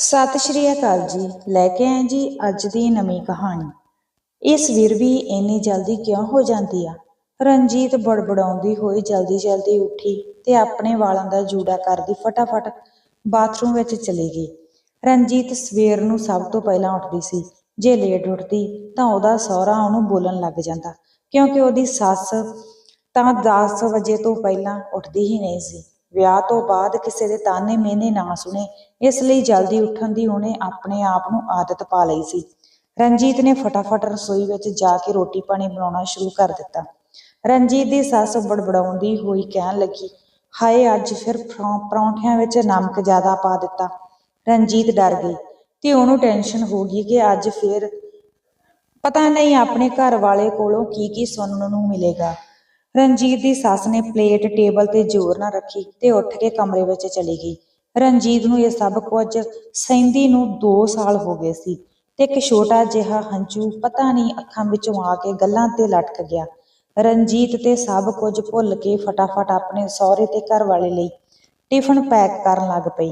ਸਤਿ ਸ਼੍ਰੀ ਅਕਾਲ ਜੀ। ਲੈ ਕੇ ਆਏ ਜੀ ਅੱਜ ਦੀ ਨਵੀਂ ਕਹਾਣੀ। ਇਹ ਸਵੇਰ ਵੀ ਇੰਨੀ ਜਲਦੀ ਕਿਉਂ ਹੋ ਜਾਂਦੀ ਆ? ਰਣਜੀਤ ਬੜਬੜਾਉਂਦੀ ਹੋਈ ਜਲਦੀ ਜਲਦੀ ਉੱਠੀ ਤੇ ਆਪਣੇ ਵਾਲਾਂ ਦਾ ਜੂੜਾ ਕਰਦੀ ਫਟਾਫਟ ਬਾਥਰੂਮ ਵਿੱਚ ਚਲੀ ਗਈ। ਰਣਜੀਤ ਸਵੇਰ ਨੂੰ ਸਭ ਤੋਂ ਪਹਿਲਾਂ ਉੱਠਦੀ ਸੀ। ਜੇ ਲੇਟ ਉੱਠਦੀ ਤਾਂ ਉਹਦਾ ਸਹੁਰਾ ਉਹਨੂੰ ਬੋਲਣ ਲੱਗ ਜਾਂਦਾ, ਕਿਉਂਕਿ ਉਹਦੀ ਸੱਸ ਤਾਂ 10 ਵਜੇ ਤੋਂ ਪਹਿਲਾਂ ਉੱਠਦੀ ਹੀ ਨਹੀਂ ਸੀ। ਵਿਆਹ ਤੋਂ ਬਾਅਦ ਕਿਸੇ ਦੇ ਤਾਨੇ ਮਿਹਨੇ ਨਾ ਸੁਣੇ, ਇਸ ਲਈ ਜਲਦੀ ਉੱਠਣ ਦੀ ਉਹਨੇ ਆਪਣੇ ਆਪ ਨੂੰ ਆਦਤ ਪਾ ਲਈ ਸੀ। ਰਣਜੀਤ ਨੇ ਫਟਾਫਟ ਰਸੋਈ ਵਿੱਚ ਜਾ ਕੇ ਰੋਟੀ ਪਾਣੀ ਬਣਾਉਣਾ ਸ਼ੁਰੂ ਕਰ ਦਿੱਤਾ। ਰਣਜੀਤ ਦੀ ਸੱਸ ਬੜਬੜਾਉਂਦੀ ਹੋਈ ਕਹਿਣ ਲੱਗੀ, ਹਾਏ, ਅੱਜ ਫਿਰ ਪਰੌਂ- ਪਰੌਂਠਿਆਂ ਵਿੱਚ ਨਮਕ ਜ਼ਿਆਦਾ ਪਾ ਦਿੱਤਾ। ਰਣਜੀਤ ਡਰ ਗਈ। ਤੇ ਉਹਨੂੰ ਟੈਨਸ਼ਨ ਹੋ ਗਈ ਕਿ ਅੱਜ ਫਿਰ ਪਤਾ ਨਹੀਂ ਆਪਣੇ ਘਰ ਵਾਲੇ ਕੋਲੋਂ ਕੀ ਕੀ ਸੁਣਨ ਨੂੰ ਮਿਲੇਗਾ। ਰਣਜੀਤ ਦੀ ਸੱਸ ਨੇ ਪਲੇਟ, ਟੇਬਲ ਤੇ ਜ਼ੋਰ ਨਾ ਰੱਖੀ ਤੇ ਉੱਠ ਕੇ ਕਮਰੇ ਵਿੱਚ ਚਲੀ ਗਈ। ਰਣਜੀਤ ਨੂੰ ਇਹ ਸਭ ਕੁਝ ਸਹਿੰਦੀ ਨੂੰ 2 ਸਾਲ ਹੋ ਗਏ ਸੀ ਤੇ ਇੱਕ ਛੋਟਾ ਜਿਹਾ ਹੰਝੂ ਪਤਾ ਨਹੀਂ ਅੱਖਾਂ ਵਿੱਚੋਂ ਆ ਕੇ ਗੱਲਾਂ ਤੇ ਲਟਕ ਗਿਆ। ਰਣਜੀਤ ਤੇ ਸਭ ਕੁਝ ਭੁੱਲ ਕੇ ਫਟਾਫਟ ਆਪਣੇ ਸਹੁਰੇ ਤੇ ਘਰ ਵਾਲੇ ਲਈ ਟਿਫਨ ਪੈਕ ਕਰਨ ਲੱਗ ਪਈ,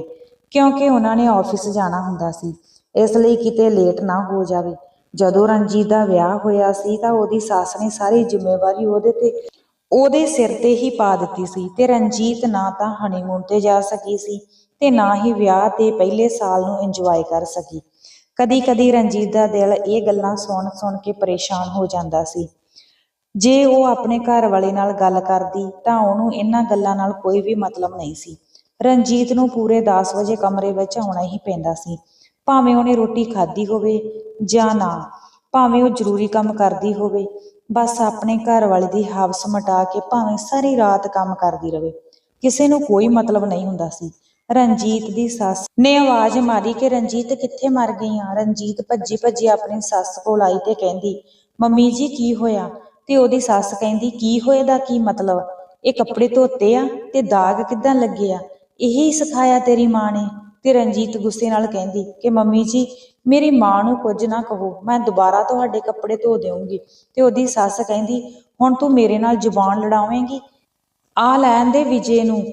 ਕਿਉਂਕਿ ਉਹਨਾਂ ਨੇ ਆਫਿਸ ਜਾਣਾ ਹੁੰਦਾ ਸੀ, ਇਸ ਲਈ ਕਿਤੇ ਲੇਟ ਨਾ ਹੋ ਜਾਵੇ। ਜਦੋਂ ਰਣਜੀਤ ਦਾ ਵਿਆਹ ਹੋਇਆ ਸੀ ਤਾਂ ਉਹਦੀ ਸੱਸ ਨੇ ਸਾਰੀ ਜ਼ਿੰਮੇਵਾਰੀ ਉਹਦੇ ਤੇ ਉਹਦੇ ਸਿਰ ਤੇ ਹੀ ਪਾ ਦਿੱਤੀ ਸੀ ਤੇ ਰਣਜੀਤ ਨਾ ਤਾਂ ਹਨੀਮੂਨ ਤੇ ਜਾ ਸਕੀ ਸੀ ਤੇ ਨਾ ਹੀ ਵਿਆਹ ਦੇ ਪਹਿਲੇ ਸਾਲ ਨੂੰ ਇੰਜੋਏ ਕਰ ਸਕੀ। ਕਦੀ ਕਦੀ ਰਣਜੀਤ ਦਾ ਦਿਲ ਇਹ ਗੱਲਾਂ ਸੁਣ ਸੁਣ ਕੇ ਪਰੇਸ਼ਾਨ ਹੋ ਜਾਂਦਾ ਸੀ। ਜੇ ਉਹ ਆਪਣੇ ਘਰ ਵਾਲੇ ਨਾਲ ਗੱਲ ਕਰਦੀ ਤਾਂ ਉਹਨੂੰ ਇਹਨਾਂ ਗੱਲਾਂ ਨਾਲ ਕੋਈ ਵੀ ਮਤਲਬ ਨਹੀਂ ਸੀ। ਰਣਜੀਤ ਨੂੰ ਪੂਰੇ 10 ਵਜੇ ਕਮਰੇ ਵਿੱਚ ਆਉਣਾ ਹੀ ਪੈਂਦਾ ਸੀ। ਭਾਵੇਂ ਉਹਨੇ ਰੋਟੀ ਖਾਧੀ ਹੋਵੇ ਜਾਂ ਨਾ, ਭਾਵੇਂ ਉਹ ਜ਼ਰੂਰੀ ਕੰਮ ਕਰਦੀ ਹੋਵੇ ਬਸ ਆਪਣੇ ਘਰ ਵਾਲੇ ਦੀ ਹਵਸ ਮਟਾ ਕੇ ਭਾਵੇਂ ਸਾਰੀ ਰਾਤ ਕੰਮ ਕਰਦੀ ਰਵੇ। ਕਿਸੇ ਨੂੰ ਕੋਈ ਮਤਲਬ ਨਹੀਂ ਹੁੰਦਾ ਸੀ। ਰਣਜੀਤ ਦੀ ਸੱਸ ਨੇ ਆਵਾਜ਼ ਮਾਰੀ ਕਿ ਰਣਜੀਤ ਕਿੱਥੇ ਮਰ ਗਈ ਆ? ਰਣਜੀਤ ਭੱਜੀ ਭੱਜੀ ਆਪਣੀ ਸੱਸ ਕੋਲ ਆਈ ਤੇ ਕਹਿੰਦੀ, ਮੰਮੀ ਜੀ, ਕੀ ਹੋਇਆ? ਤੇ ਉਹਦੀ ਸੱਸ ਕਹਿੰਦੀ, ਕੀ ਹੋਏ ਦਾ ਕੀ ਮਤਲਬ? ਇਹ ਕੱਪੜੇ ਧੋਤੇ ਆ ਤੇ ਦਾਗ ਕਿੱਦਾਂ ਲੱਗੇ ਆ? ਇਹੀ ਸਿਖਾਇਆ ਤੇਰੀ ਮਾਂ ਨੇ? ਤੇ ਰਣਜੀਤ ਗੁੱਸੇ ਨਾਲ ਕਹਿੰਦੀ ਕਿ, ਮੰਮੀ ਜੀ ਮੇਰੀ ਮਾਂ ਨੂੰ ਕੁਝ ਨਾ ਕਹੋ, ਮੈਂ ਦੁਬਾਰਾ ਤੁਹਾਡੇ ਕੱਪੜੇ ਧੋ ਦੇਵਾਂਗੀ ਤੇ ਉਹਦੀ ਸੱਸ ਕਹਿੰਦੀ, ਹੁਣ ਤੂੰ ਮੇਰੇ ਨਾਲ ਜ਼ੁਬਾਨ ਲੜਾਵੇਂਗੀ? ਆ ਲੈਣ ਦੇ ਵਿਜੇ ਨੂੰ।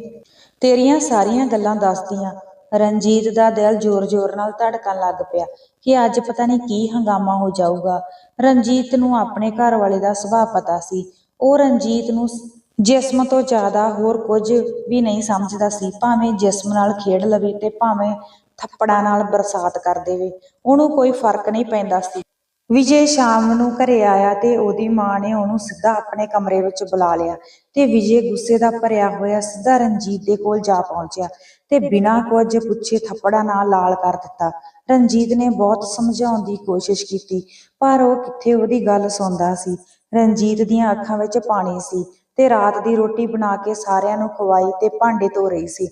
ਤੇਰੀਆਂ ਸਾਰੀਆਂ ਗੱਲਾਂ ਦੱਸਦੀਆਂ। ਰਣਜੀਤ ਦਾ ਦਿਲ ਜ਼ੋਰ-ਜ਼ੋਰ ਨਾਲ ਧੜਕਣ ਲੱਗ ਪਿਆ ਕਿ ਅੱਜ ਪਤਾ ਨਹੀਂ ਕੀ ਹੰਗਾਮਾ ਹੋ ਜਾਊਗਾ। ਰਣਜੀਤ ਨੂੰ ਆਪਣੇ ਘਰ ਵਾਲੇ ਦਾ ਸੁਭਾਅ ਪਤਾ ਸੀ। ਉਹ ਰਣਜੀਤ ਨੂੰ ਜਿਸਮ ਤੋਂ ਜ਼ਿਆਦਾ ਹੋਰ ਕੁਝ ਵੀ ਨਹੀਂ ਸਮਝਦਾ ਸੀ। ਭਾਵੇਂ ਜਿਸਮ ਨਾਲ ਖੇਡ ਲਵੇ ਤੇ ਭਾਵੇਂ ਥੱਪੜਾਂ ਨਾਲ ਬਰਸਾਤ ਕਰ ਦੇਵੇ। ਉਹਨੂੰ ਕੋਈ ਫ਼ਰਕ ਨਹੀਂ ਪੈਂਦਾ ਸੀ। ਵਿਜੇ ਸ਼ਾਮ ਨੂੰ ਘਰੇ ਆਇਆ ਤੇ ਉਹਦੀ ਮਾਂ ਨੇ ਉਹਨੂੰ ਸਿੱਧਾ ਆਪਣੇ ਕਮਰੇ ਵਿੱਚ ਬੁਲਾ ਲਿਆ ਤੇ ਵਿਜੇ ਗੁੱਸੇ ਦਾ ਭਰਿਆ ਹੋਇਆ ਸਿੱਧਾ ਰਣਜੀਤ ਦੇ ਕੋਲ ਜਾ ਪਹੁੰਚਿਆ ਤੇ ਬਿਨਾਂ ਕੁਝ ਪੁੱਛੇ ਥੱਪੜਾਂ ਨਾਲ ਲਾਲ ਕਰ ਦਿੱਤਾ। ਰਣਜੀਤ ਨੇ ਬਹੁਤ ਸਮਝਾਉਣ ਦੀ ਕੋਸ਼ਿਸ਼ ਕੀਤੀ, ਪਰ ਉਹ ਕਿੱਥੇ ਉਹਦੀ ਗੱਲ ਸੁਣਦਾ ਸੀ। ਰਣਜੀਤ ਦੀਆਂ ਅੱਖਾਂ ਵਿੱਚ ਪਾਣੀ ਸੀ ਤੇ ਰਾਤ ਦੀ ਰੋਟੀ ਬਣਾ ਕੇ ਸਾਰਿਆਂ ਨੂੰ ਖਵਾਈ ਤੇ ਭਾਂਡੇ ਧੋ ਰਹੀ ਸੀ।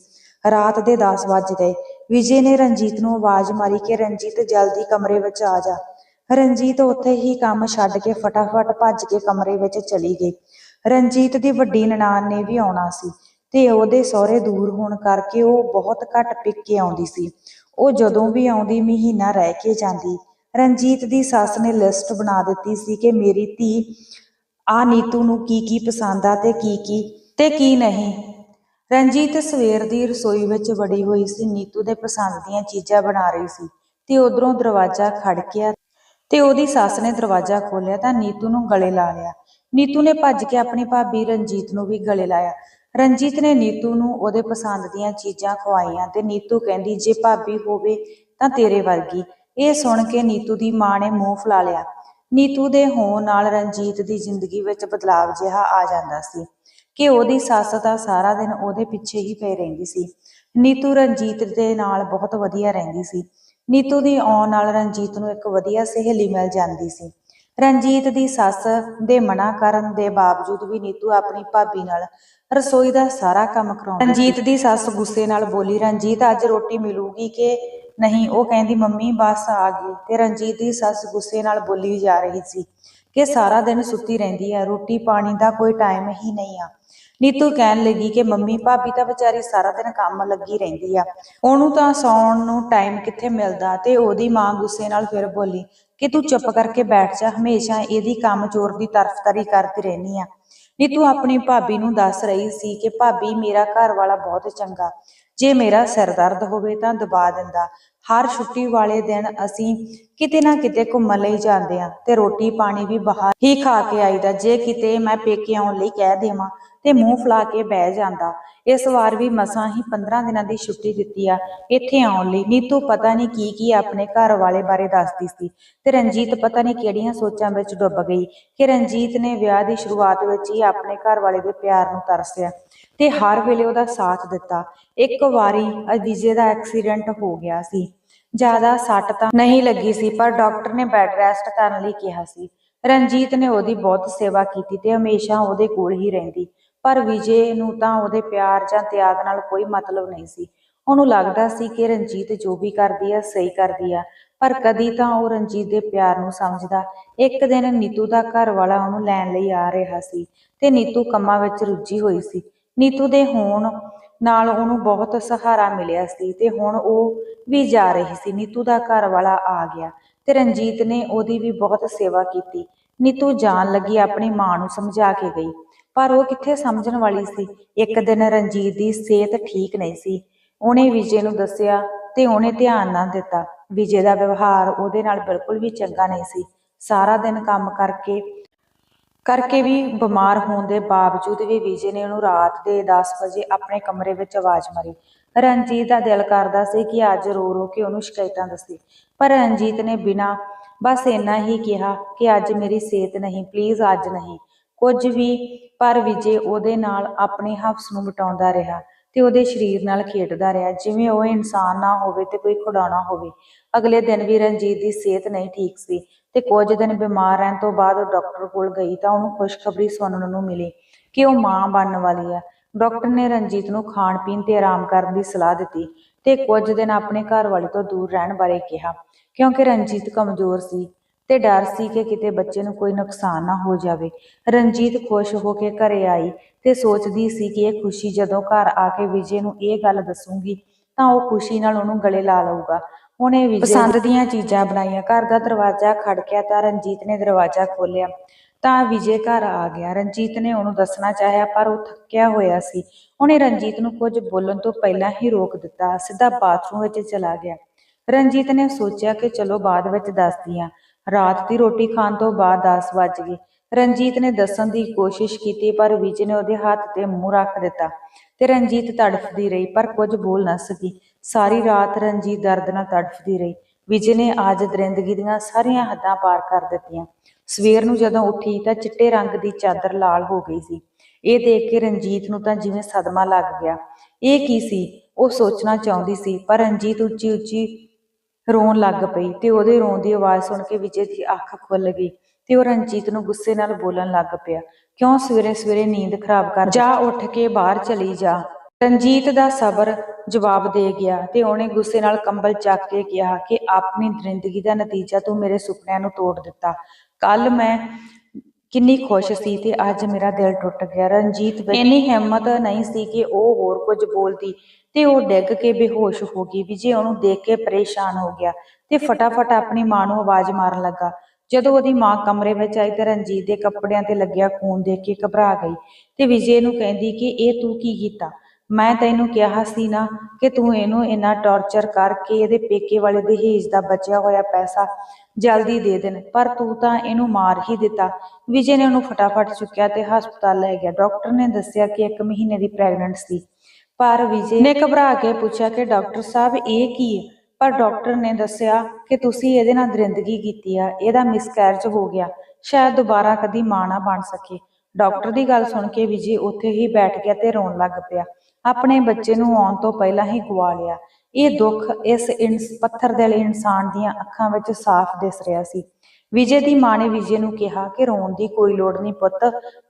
ਰਾਤ ਦੇ 10 ਵੱਜ ਗਏ। ਵਿਜੇ ਨੇ ਰਣਜੀਤ ਨੂੰ ਆਵਾਜ਼ ਮਾਰੀ ਕਿ ਰਣਜੀਤ ਜਲਦੀ ਕਮਰੇ ਵਿੱਚ ਆ ਜਾ। ਰਣਜੀਤ ਉੱਥੇ ਹੀ ਕੰਮ ਛੱਡ ਕੇ ਫਟਾਫਟ ਭੱਜ ਕੇ ਕਮਰੇ ਵਿੱਚ ਚਲੀ ਗਈ। ਰਣਜੀਤ ਦੀ ਵੱਡੀ ਨਨਾਣ ਨੇ ਵੀ ਆਉਣਾ ਸੀ ਤੇ ਉਹਦੇ ਸਹੁਰੇ ਦੂਰ ਹੋਣ ਕਰਕੇ ਉਹ ਬਹੁਤ ਘੱਟ ਪਿੱਕੇ ਆਉਂਦੀ ਸੀ। ਉਹ ਜਦੋਂ ਵੀ ਆਉਂਦੀ ਮਹੀਨਾ ਰਹਿ ਕੇ ਜਾਂਦੀ। ਰਣਜੀਤ ਦੀ ਸੱਸ ਨੇ ਲਿਸਟ ਬਣਾ ਦਿੱਤੀ ਸੀ ਕਿ ਮੇਰੀ ਧੀ ਆ ਨੀਤੂ ਨੂੰ ਕੀ ਕੀ ਪਸੰਦ ਆ ਤੇ ਕੀ ਕੀ ਤੇ ਕੀ ਨਹੀਂ? ਰਣਜੀਤ ਸਵੇਰ ਦੀ ਰਸੋਈ ਵਿੱਚ ਵੜੀ ਹੋਈ ਸੀ। ਨੀਤੂ ਦੇ ਪਸੰਦ ਦੀਆਂ ਚੀਜ਼ਾਂ ਬਣਾ ਰਹੀ ਸੀ ਤੇ ਉਧਰੋਂ ਦਰਵਾਜ਼ਾ ਖੜਕਿਆ ਤੇ ਉਹਦੀ ਸੱਸ ਨੇ ਦਰਵਾਜ਼ਾ ਖੋਲ੍ਹਿਆ ਤਾਂ ਨੀਤੂ ਨੂੰ ਗਲੇ ਲਾ ਲਿਆ। ਨੀਤੂ ਨੇ ਭੱਜ ਕੇ ਆਪਣੀ ਭਾਬੀ ਰਣਜੀਤ ਨੂੰ ਵੀ ਗਲੇ ਲਾਇਆ। ਰਣਜੀਤ ਨੇ ਨੀਤੂ ਨੂੰ ਉਹਦੇ ਪਸੰਦ ਦੀਆਂ ਚੀਜ਼ਾਂ ਖਵਾਈਆਂ ਤੇ ਨੀਤੂ ਕਹਿੰਦੀ, ਜੇ ਭਾਬੀ ਹੋਵੇ ਤਾਂ ਤੇਰੇ ਵਰਗੀ। ਇਹ ਸੁਣ ਕੇ ਨੀਤੂ ਦੀ ਮਾਂ ਨੇ ਮੂੰਹ ਫੁਲਾ ਲਿਆ। ਨੀਤੂ ਦੇ ਹੋਣ ਨਾਲ ਰਣਜੀਤ ਦੀ ਜ਼ਿੰਦਗੀ ਵਿੱਚ ਬਦਲਾਵ ਜਿਹਾ ਆ ਜਾਂਦਾ ਸੀ। ਕਿ ਉਹਦੀ ਸੱਸ ਤਾਂ ਸਾਰਾ ਦਿਨ ਉਹਦੇ ਪਿੱਛੇ ਹੀ ਪਈ ਰਹਿੰਦੀ ਸੀ। ਨੀਤੂ ਰਣਜੀਤ ਦੇ ਨਾਲ ਬਹੁਤ ਵਧੀਆ ਰਹਿੰਦੀ ਸੀ। ਨੀਤੂ ਦੀ ਆਉਣ ਨਾਲ ਰਣਜੀਤ ਨੂੰ ਇੱਕ ਵਧੀਆ ਸਹੇਲੀ ਮਿਲ ਜਾਂਦੀ ਸੀ। ਰਣਜੀਤ ਦੀ ਸੱਸ ਦੇ ਮਨਾ ਕਰਨ ਦੇ ਬਾਵਜੂਦ ਵੀ ਨੀਤੂ ਆਪਣੀ ਭਾਬੀ ਨਾਲ ਰਸੋਈ ਦਾ ਸਾਰਾ ਕੰਮ ਕਰਾਉਂਦੀ ਰਣਜੀਤ ਦੀ ਸੱਸ ਗੁੱਸੇ ਨਾਲ ਬੋਲੀ, ਰਣਜੀਤ, ਅੱਜ ਰੋਟੀ ਮਿਲੂਗੀ ਕਿ ਨਹੀਂ? ਉਹ ਕਹਿੰਦੀ, ਮੰਮੀ, ਬਸ ਆ ਗਈ। ਤੇ ਰਣਜੀਤ ਦੀ ਸੱਸ ਗੁੱਸੇ ਨਾਲ ਬੋਲੀ ਜਾ ਰਹੀ ਸੀ ਕਿ ਸਾਰਾ ਦਿਨ ਸੁੱਤੀ ਰਹਿੰਦੀ ਹੈ ਰੋਟੀ ਪਾਣੀ ਦਾ ਕੋਈ ਟਾਈਮ ਹੀ ਨਹੀਂ ਆ। ਨੀਤੂ ਕਹਿਣ ਲੱਗੀ ਕਿ ਮੰਮੀ ਭਾਬੀ ਤਾਂ ਵਿਚਾਰੀ ਸਾਰਾ ਦਿਨ ਕੰਮ ਲੱਗੀ ਰਹਿੰਦੀ ਆ। ਉਹਨੂੰ ਤਾਂ ਸੌਣ ਨੂੰ ਟਾਈਮ ਕਿੱਥੇ ਮਿਲਦਾ ਤੇ ਉਹਦੀ ਮਾਂ ਗੁੱਸੇ ਨਾਲ ਫਿਰ ਬੋਲੀ, ਕਿ ਤੂੰ ਚੁੱਪ ਕਰਕੇ ਬੈਠ ਜਾ, ਹਮੇਸ਼ਾ ਇਹਦੀ ਕੰਮ ਚੋਰ ਦੀ ਤਰਫਦਾਰੀ ਕਰਦੀ ਰਹਿਨੀ ਆ। ਨੀਤੂ ਆਪਣੀ ਭਾਬੀ ਨੂੰ ਦੱਸ ਰਹੀ ਸੀ ਕਿ ਭਾਬੀ ਮੇਰਾ ਘਰ ਵਾਲਾ ਬਹੁਤ ਚੰਗਾ। ਜੇ ਮੇਰਾ ਸਿਰ ਦਰਦ ਹੋਵੇ ਤਾਂ ਦਬਾ ਦਿੰਦਾ। ਹਰ ਛੁੱਟੀ ਵਾਲੇ ਦਿਨ ਅਸੀਂ ਕਿਤੇ ਨਾ ਕਿਤੇ ਘੁੰਮਣ ਲਈ ਜਾਂਦੇ ਆ ਤੇ ਰੋਟੀ ਪਾਣੀ ਵੀ ਬਾਹਰ ਹੀ ਖਾ ਕੇ ਆਈਦਾ। ਜੇ ਕਿਤੇ ਮੈਂ ਪੇਕੇ ਆਉਣ ਲਈ ਕਹਿ ਦੇਵਾਂ ਤੇ ਮੂੰਹ ਫੁਲਾ ਕੇ ਬਹਿ ਜਾਂਦਾ। ਇਸ ਵਾਰ ਵੀ ਮਸਾਂ ਹੀ 15 ਦਿਨਾਂ ਦੀ ਛੁੱਟੀ ਦਿੱਤੀ ਆ ਇੱਥੇ ਆਉਣ ਲਈ। ਨੀਤੂ ਪਤਾ ਨਹੀਂ ਕੀ ਕੀ ਆਪਣੇ ਘਰ ਵਾਲੇ ਬਾਰੇ ਦੱਸਦੀ ਸੀ ਤੇ ਰਣਜੀਤ ਪਤਾ ਨਹੀਂ ਕਿਹੜੀਆਂ ਸੋਚਾਂ ਵਿੱਚ ਡੁੱਬ ਗਈ ਕਿ ਰਣਜੀਤ ਨੇ ਵਿਆਹ ਦੀ ਸ਼ੁਰੂਆਤ ਵਿੱਚ ਹੀ ਆਪਣੇ ਘਰ ਵਾਲੇ ਦੇ ਪਿਆਰ ਨੂੰ ਤਰਸਿਆ ਤੇ ਹਰ ਵੇਲੇ ਉਹਦਾ ਸਾਥ ਦਿੱਤਾ। ਇੱਕ ਵਾਰੀ ਅਜੀਜੇ ਦਾ ਐਕਸੀਡੈਂਟ ਹੋ ਗਿਆ ਸੀ। ਜ਼ਿਆਦਾ ਸੱਟ ਤਾਂ ਨਹੀਂ ਲੱਗੀ ਸੀ ਪਰ ਡਾਕਟਰ ਨੇ ਬੈੱਡ ਰੈਸਟ ਕਰਨ ਲਈ ਕਿਹਾ ਸੀ। ਰਣਜੀਤ ਨੇ ਉਹਦੀ ਬਹੁਤ ਸੇਵਾ ਕੀਤੀ ਤੇ ਹਮੇਸ਼ਾ ਉਹਦੇ ਕੋਲ ਹੀ ਰਹਿੰਦੀ। ਪਰ ਵਿਜੇ ਨੂੰ ਤਾਂ ਉਹਦੇ ਪਿਆਰ ਜਾਂ ਤਿਆਗ ਨਾਲ ਕੋਈ ਮਤਲਬ ਨਹੀਂ ਸੀ। ਉਹਨੂੰ ਲੱਗਦਾ ਸੀ ਕਿ ਰਣਜੀਤ ਜੋ ਵੀ ਕਰਦੀ ਆ, ਸਹੀ ਕਰਦੀ ਆ। ਪਰ ਕਦੀ ਤਾਂ ਉਹ ਰਣਜੀਤ ਦੇ ਪਿਆਰ ਨੂੰ ਸਮਝਦਾ। ਇੱਕ ਦਿਨ ਨੀਤੂ ਦਾ ਘਰ ਵਾਲਾ ਉਹਨੂੰ ਲੈਣ ਲਈ ਆ ਰਿਹਾ ਸੀ ਤੇ ਨੀਤੂ ਕੰਮਾਂ ਵਿੱਚ ਰੁੱਝੀ ਹੋਈ ਸੀ। ਨੀਤੂ ਦੇ ਹੋਣ ਨਾਲ ਉਹਨੂੰ ਬਹੁਤ ਸਹਾਰਾ ਮਿਲਿਆ ਸੀ ਤੇ ਹੁਣ ਉਹ ਵੀ ਜਾ ਰਹੀ ਸੀ। ਨੀਤੂ ਦਾ ਘਰ ਵਾਲਾ ਆ ਗਿਆ ਤੇ ਰਣਜੀਤ ਨੇ ਉਹਦੀ ਵੀ ਬਹੁਤ ਸੇਵਾ ਕੀਤੀ। ਨੀਤੂ ਜਾਣ ਲੱਗੀ ਆਪਣੀ ਮਾਂ ਨੂੰ ਸਮਝਾ ਕੇ ਗਈ। ਪਰ ਉਹ ਕਿੱਥੇ ਸਮਝਣ ਵਾਲੀ ਸੀ? ਇੱਕ ਦਿਨ ਰਣਜੀਤ ਦੀ ਸਿਹਤ ਠੀਕ ਨਹੀਂ ਸੀ। ਉਹਨੇ ਵਿਜੇ ਨੂੰ ਦੱਸਿਆ ਤੇ ਉਹਨੇ ਧਿਆਨ ਨਾ ਦਿੱਤਾ। ਵਿਜੇ ਦਾ ਵਿਵਹਾਰ ਉਹਦੇ ਨਾਲ ਬਿਲਕੁਲ ਵੀ ਚੰਗਾ ਨਹੀਂ ਸੀ। ਸਾਰਾ ਦਿਨ ਕੰਮ ਕਰਕੇ ਕਰਕੇ ਵੀ ਬਿਮਾਰ ਹੋਣ ਦੇ ਬਾਵਜੂਦ ਵੀ ਵਿਜੇ ਨੇ ਉਹਨੂੰ ਰਾਤ ਦੇ 10 ਵਜੇ ਆਪਣੇ ਕਮਰੇ ਵਿੱਚ ਆਵਾਜ਼ ਮਾਰੀ। ਰਣਜੀਤ ਦਾ ਦਿਲ ਕਰਦਾ ਸੀ ਕਿ ਅੱਜ ਰੋ ਰੋ ਕੇ ਉਹਨੂੰ ਸ਼ਿਕਾਇਤਾਂ ਦੱਸੇ। ਪਰ ਰਣਜੀਤ ਨੇ ਬਿਨਾਂ ਬਸ ਇੰਨਾ ਹੀ ਕਿਹਾ ਕਿ ਅੱਜ ਮੇਰੀ ਸਿਹਤ ਨਹੀਂ ਪਲੀਜ਼ ਅੱਜ ਨਹੀਂ। ਕੁਝ ਵੀ ਪਰ ਵਿਜੇ ਉਹਦੇ ਨਾਲ ਆਪਣੇ ਹਫਸ ਨੂੰ ਮਿਟਾਉਂਦਾ ਰਿਹਾ ਤੇ ਉਹਦੇ ਸਰੀਰ ਨਾਲ ਖੇਡਦਾ ਰਿਹਾ। ਜਿਵੇਂ ਉਹ ਇਨਸਾਨ ਨਾ ਹੋਵੇ ਤੇ ਕੋਈ ਖਿਡੌਣਾ ਹੋਵੇ। ਅਗਲੇ ਦਿਨ ਵੀ ਰਣਜੀਤ ਦੀ ਸਿਹਤ ਨਹੀਂ ਠੀਕ ਸੀ ਤੇ ਕੁਝ ਦਿਨ ਬਿਮਾਰ ਰਹਿਣ ਤੋਂ ਬਾਅਦ ਉਹ ਡਾਕਟਰ ਕੋਲ ਗਈ ਤਾਂ ਉਹਨੂੰ ਖੁਸ਼ਖਬਰੀ ਸੁਣਨ ਨੂੰ ਮਿਲੀ ਕਿ ਉਹ ਮਾਂ ਬਣਨ ਵਾਲੀ ਆ। ਡਾਕਟਰ ਨੇ ਰਣਜੀਤ ਨੂੰ ਖਾਣ ਪੀਣ ਤੇ ਆਰਾਮ ਕਰਨ ਦੀ ਸਲਾਹ ਦਿੱਤੀ ਤੇ ਕੁਝ ਦਿਨ ਆਪਣੇ ਘਰ ਵਾਲੇ ਤੋਂ ਦੂਰ ਰਹਿਣ ਬਾਰੇ ਕਿਹਾ ਕਿਉਂਕਿ ਰਣਜੀਤ ਕਮਜ਼ੋਰ ਸੀ। ਤੇ ਡਰ ਸੀ ਕਿ ਕਿਤੇ ਬੱਚੇ ਨੂੰ ਕੋਈ ਨੁਕਸਾਨ ਨਾ ਹੋ ਜਾਵੇ। ਰਣਜੀਤ ਖੁਸ਼ ਹੋ ਕੇ ਘਰੇ ਆਈ ਤੇ ਸੋਚਦੀ ਸੀ ਕਿ ਇਹ ਖੁਸ਼ੀ ਜਦੋਂ ਘਰ ਆ ਕੇ ਵਿਜੇ ਨੂੰ ਇਹ ਗੱਲ ਦੱਸੂਗੀ ਤਾਂ ਉਹ ਖੁਸ਼ੀ ਨਾਲ ਉਹਨੂੰ ਗਲੇ ਲਾ ਲਊਗਾ। ਉਹਨੇ ਵਿਜੇ ਪਸੰਦ ਦੀਆਂ ਚੀਜ਼ਾਂ ਬਣਾਈਆਂ। ਘਰ ਦਾ ਦਰਵਾਜ਼ਾ ਖੜਕਿਆ ਤਾਂ ਰਣਜੀਤ ਨੇ ਦਰਵਾਜ਼ਾ ਖੋਲ੍ਹਿਆ। ਤਾਂ ਵਿਜੇ ਘਰ ਆ ਗਿਆ। ਰਣਜੀਤ ਨੇ ਉਹਨੂੰ ਦੱਸਣਾ ਚਾਹਿਆ ਪਰ ਉਹ ਥੱਕਿਆ ਹੋਇਆ ਸੀ। ਉਹਨੇ ਰਣਜੀਤ ਨੂੰ ਕੁਝ ਬੋਲਣ ਤੋਂ ਪਹਿਲਾਂ ਹੀ ਰੋਕ ਦਿੱਤਾ। ਸਿੱਧਾ ਬਾਥਰੂਮ ਵਿੱਚ ਚਲਾ ਗਿਆ। ਰਣਜੀਤ ਨੇ ਸੋਚਿਆ ਕਿ ਚਲੋ ਬਾਅਦ ਵਿੱਚ ਦੱਸਦੀ ਹਾਂ ਰਾਤ ਦੀ ਰੋਟੀ ਖਾਣ ਤੋਂ ਬਾਅਦ 10 ਵੱਜ ਗਏ ਰਣਜੀਤ ਨੇ ਦੱਸਣ ਦੀ ਕੋਸ਼ਿਸ਼ ਕੀਤੀ, ਪਰ ਵਿਜੇ ਨੇ ਉਹਦੇ ਹੱਥ ਤੇ ਮੂੰਹ ਰੱਖ ਦਿੱਤਾ ਤੇ ਰਣਜੀਤ ਤੜਫਦੀ ਰਹੀ, ਪਰ ਕੁਝ ਬੋਲ ਨਾ ਸਕੀ। ਸਾਰੀ ਰਾਤ ਰਣਜੀਤ ਦਰਦ ਨਾਲ ਤੜਫਦੀ ਰਹੀ। ਵਿਜੇ ਨੇ ਅੱਜ ਦਰਿੰਦਗੀ ਦੀਆਂ ਸਾਰੀਆਂ ਹੱਦਾਂ ਪਾਰ ਕਰ ਦਿੱਤੀਆਂ। ਸਵੇਰ ਨੂੰ ਜਦੋਂ ਉੱਠੀ ਤਾਂ ਚਿੱਟੇ ਰੰਗ ਦੀ ਚਾਦਰ ਲਾਲ ਹੋ ਗਈ ਸੀ। ਇਹ ਦੇਖ ਕੇ ਰਣਜੀਤ ਨੂੰ ਤਾਂ ਜਿਵੇਂ ਸਦਮਾ ਲੱਗ ਗਿਆ। ਇਹ ਕੀ ਸੀ? ਉਹ ਸੋਚਣਾ ਚਾਹੁੰਦੀ ਸੀ, ਪਰ ਰਣਜੀਤ ਉੱਚੀ ਉੱਚੀ ਰੋਣ ਲੱਗ ਪਈ ਤੇ ਉਹਦੇ ਰੋਣ ਦੀ ਆਵਾਜ਼ ਸੁਣ ਕੇ ਵਿਜੇ ਦੀ ਅੱਖ ਖੁੱਲ ਗਈ ਤੇ ਉਹ ਰਣਜੀਤ ਨੂੰ ਗੁੱਸੇ ਨਾਲ ਬੋਲਣ ਲੱਗ ਪਿਆ ਕਿਉਂ ਸਵੇਰੇ ਸਵੇਰੇ ਨੀਂਦ ਖਰਾਬ ਕਰ ਜਾ ਉੱਠ ਕੇ ਬਾਹਰ ਚਲੀ ਜਾ। ਰਣਜੀਤ ਦਾ ਸਬਰ ਜਵਾਬ ਦੇ ਗਿਆ ਤੇ ਉਹਨੇ ਗੁੱਸੇ ਨਾਲ ਕੰਬਲ ਚੱਕ ਕੇ ਕਿਹਾ ਕਿ ਆਪਣੀ ਦਰਿੰਦਗੀ ਦਾ ਨਤੀਜਾ ਤੂੰ ਮੇਰੇ ਸੁਪਨਿਆਂ ਨੂੰ ਤੋੜ ਦਿੱਤਾ। ਕੱਲ ਮੈਂ ਕਿੰਨੀ ਖੁਸ਼ ਸੀ ਤੇ ਅੱਜ ਮੇਰਾ ਦਿਲ ਟੁੱਟ ਗਿਆ। ਰਣਜੀਤ ਇੰਨੀ ਹਿੰਮਤ ਨਹੀਂ ਸੀ ਕਿ ਉਹ ਹੋਰ ਕੁਝ ਬੋਲਦੀ। ਤੇ ਉਹ ਡਿੱਗ ਕੇ ਬੇਹੋਸ਼ ਹੋ ਗਈ ਵਿਜੇ ਉਹਨੂੰ ਦੇਖ ਕੇ ਪਰੇਸ਼ਾਨ ਹੋ ਗਿਆ ਤੇ ਫਟਾਫਟ ਆਪਣੀ ਮਾਂ ਨੂੰ ਆਵਾਜ਼ ਮਾਰਨ ਲੱਗਾ। ਜਦੋਂ ਉਹਦੀ ਮਾਂ ਕਮਰੇ ਵਿੱਚ ਆਈ ਤਾਂ ਰਣਜੀਤ ਦੇ ਕੱਪੜਿਆਂ ਤੇ ਲੱਗਿਆ ਖੂਨ ਦੇਖ ਕੇ ਘਬਰਾ ਗਈ ਤੇ ਵਿਜੇ ਨੂੰ ਕਹਿੰਦੀ ਕਿ ਇਹ ਤੂੰ ਕੀ ਕੀਤਾ? ਮੈਂ ਤੈਨੂੰ ਕਿਹਾ ਸੀ ਨਾ ਕਿ ਤੂੰ ਇਹਨੂੰ ਇੰਨਾ ਟੌਰਚਰ ਕਰਕੇ ਇਹਦੇ ਪੇਕੇ ਵਾਲੇ ਦਹੇਜ ਦਾ ਬਚਿਆ ਹੋਇਆ ਪੈਸਾ ਜਲਦੀ ਦੇ ਦੇਣ, ਪਰ ਤੂੰ ਤਾਂ ਇਹਨੂੰ ਮਾਰ ਹੀ ਦਿੱਤਾ। ਵਿਜੇ ਨੇ ਉਹਨੂੰ ਫਟਾਫਟ ਚੁੱਕਿਆ ਤੇ ਹਸਪਤਾਲ ਲੈ ਗਿਆ। ਡਾਕਟਰ ਨੇ ਦੱਸਿਆ ਕਿ 1 ਮਹੀਨੇ ਦੀ ਪ੍ਰੈਗਨੈਂਟ ਸੀ। ਪਰ ਵਿਜੇ ਨੇ ਘਬਰਾ ਕੇ ਪੁੱਛਿਆ ਕਿ ਡਾਕਟਰ ਸਾਹਿਬ, ਇਹ ਕੀ ਹੈ? ਪਰ ਡਾਕਟਰ ਨੇ ਦੱਸਿਆ ਕਿ ਤੁਸੀਂ ਇਹਦੇ ਨਾਲ ਦਰਿੰਦਗੀ ਕੀਤੀ ਆ, ਇਹਦਾ ਮਿਸਕੈਰਜ ਹੋ ਗਿਆ। ਸ਼ਾਇਦ ਦੁਬਾਰਾ ਕਦੀ ਮਾਂ ਨਾ ਬਣ ਸਕੇ। ਡਾਕਟਰ ਦੀ ਗੱਲ ਸੁਣ ਕੇ ਵਿਜੇ ਉੱਥੇ ਹੀ ਬੈਠ ਗਿਆ ਤੇ ਰੋਣ ਲੱਗ ਪਿਆ। ਆਪਣੇ ਬੱਚੇ ਨੂੰ ਆਉਣ ਤੋਂ ਪਹਿਲਾਂ ਹੀ ਗਵਾ ਲਿਆ। ਇਹ ਦੁੱਖ ਇਸ ਇਨਸ, ਪੱਥਰ ਦਿਲ ਇਨਸਾਨ ਦੀਆਂ ਅੱਖਾਂ ਵਿੱਚ ਸਾਫ਼ ਦਿਸ ਰਿਹਾ ਸੀ। ਵਿਜੇ ਦੀ ਮਾਂ ਨੇ ਵਿਜੇ ਨੂੰ ਕਿਹਾ ਕਿ ਰੋਣ ਦੀ ਕੋਈ ਲੋੜ ਨਹੀਂ ਪੁੱਤ,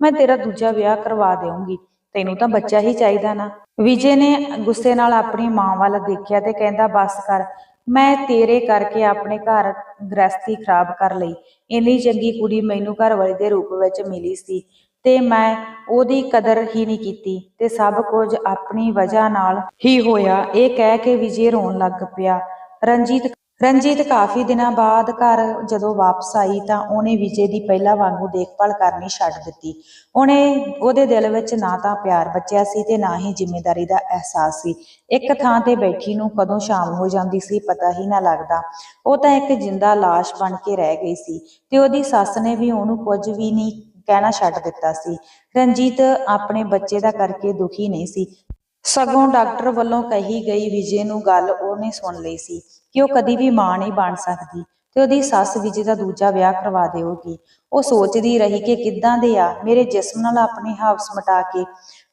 ਮੈਂ ਤੇਰਾ ਦੂਜਾ ਵਿਆਹ ਕਰਵਾ ਦੇਵਾਂਗੀ ਤੈਨੂੰ ਤਾਂ ਬੱਚਾ ਹੀ ਚਾਹੀਦਾ ਨਾ। ਵਿਜੇ ਨੇ ਗੁੱਸੇ ਨਾਲ ਆਪਣੀ ਮਾਂ ਵੱਲ ਦੇਖਿਆ ਤੇ ਕਹਿੰਦਾ, ਬਸ ਕਰ, ਮੈਂ ਤੇਰੇ ਕਰਕੇ ਆਪਣੇ ਘਰ ਗ੍ਰਸਤੀ ਖਰਾਬ ਕਰ ਲਈ। ਇੰਨੀ ਚੰਗੀ ਕੁੜੀ ਮੈਨੂੰ ਘਰ ਵਾਲੀ ਦੇ ਰੂਪ ਵਿੱਚ ਮਿਲੀ ਸੀ ਤੇ ਮੈਂ ਉਹਦੀ ਕਦਰ ਹੀ ਨਹੀਂ ਕੀਤੀ ਤੇ ਸਭ ਕੁਝ ਆਪਣੀ ਵਜ੍ਹਾ ਨਾਲ ਹੀ ਹੋਇਆ। ਇਹ ਕਹਿ ਕੇ ਵਿਜੇ ਰੋਣ ਲੱਗ ਪਿਆ। ਰਣਜੀਤ ਰਣਜੀਤ ਕਾਫੀ ਦਿਨਾਂ ਬਾਅਦ ਘਰ ਜਦੋਂ ਵਾਪਸ ਆਈ ਤਾਂ ਉਹਨੇ ਵਿਜੇ ਦੀ ਪਹਿਲਾਂ ਵਾਂਗੂ ਦੇਖਭਾਲ ਕਰਨੀ ਛੱਡ ਦਿੱਤੀ। ਉਹਨੇ ਉਹਦੇ ਦਿਲ ਵਿੱਚ ਨਾ ਤਾਂ ਪਿਆਰ ਬਚਿਆ ਸੀ ਤੇ ਨਾ ਹੀ ਜ਼ਿੰਮੇਵਾਰੀ ਦਾ ਅਹਿਸਾਸ ਸੀ। ਇੱਕ ਥਾਂ ਤੇ ਬੈਠੀ ਨੂੰ ਕਦੋਂ ਸ਼ਾਮ ਹੋ ਜਾਂਦੀ ਸੀ ਪਤਾ ਹੀ ਨਾ ਲੱਗਦਾ। ਉਹ ਤਾਂ ਇੱਕ ਜਿੰਦਾ ਲਾਸ਼ ਬਣ ਕੇ ਰਹਿ ਗਈ ਸੀ ਤੇ ਉਹਦੀ ਸੱਸ ਨੇ ਵੀ ਉਹਨੂੰ ਕੁਝ ਵੀ ਨਹੀਂ ਕਹਿਣਾ ਛੱਡ ਦਿੱਤਾ ਸੀ। ਰਣਜੀਤ ਆਪਣੇ ਬੱਚੇ ਦਾ ਕਰਕੇ ਦੁਖੀ ਨਹੀਂ ਸੀ। ਸਗੋਂ ਡਾਕਟਰ ਵੱਲੋਂ ਕਹੀ ਗਈ ਵਿਜੇ ਨੂੰ ਗੱਲ ਉਹਨੇ ਸੁਣ ਲਈ ਸੀ। ਕਿ ਉਹ ਕਦੀ ਵੀ ਮਾਂ ਨਹੀਂ ਬਣ ਸਕਦੀ ਤੇ ਉਹਦੀ ਸੱਸ ਵਿਜੇ ਦਾ ਦੂਜਾ ਵਿਆਹ ਕਰਵਾ ਦੇਊਗੀ। ਉਹ ਸੋਚਦੀ ਰਹੀ ਕਿ ਕਿੱਦਾਂ ਦੇ ਆ, ਮੇਰੇ ਜਿਸਮ ਨਾਲ ਆਪਣੀ ਹਵਸ ਮਟਾ ਕੇ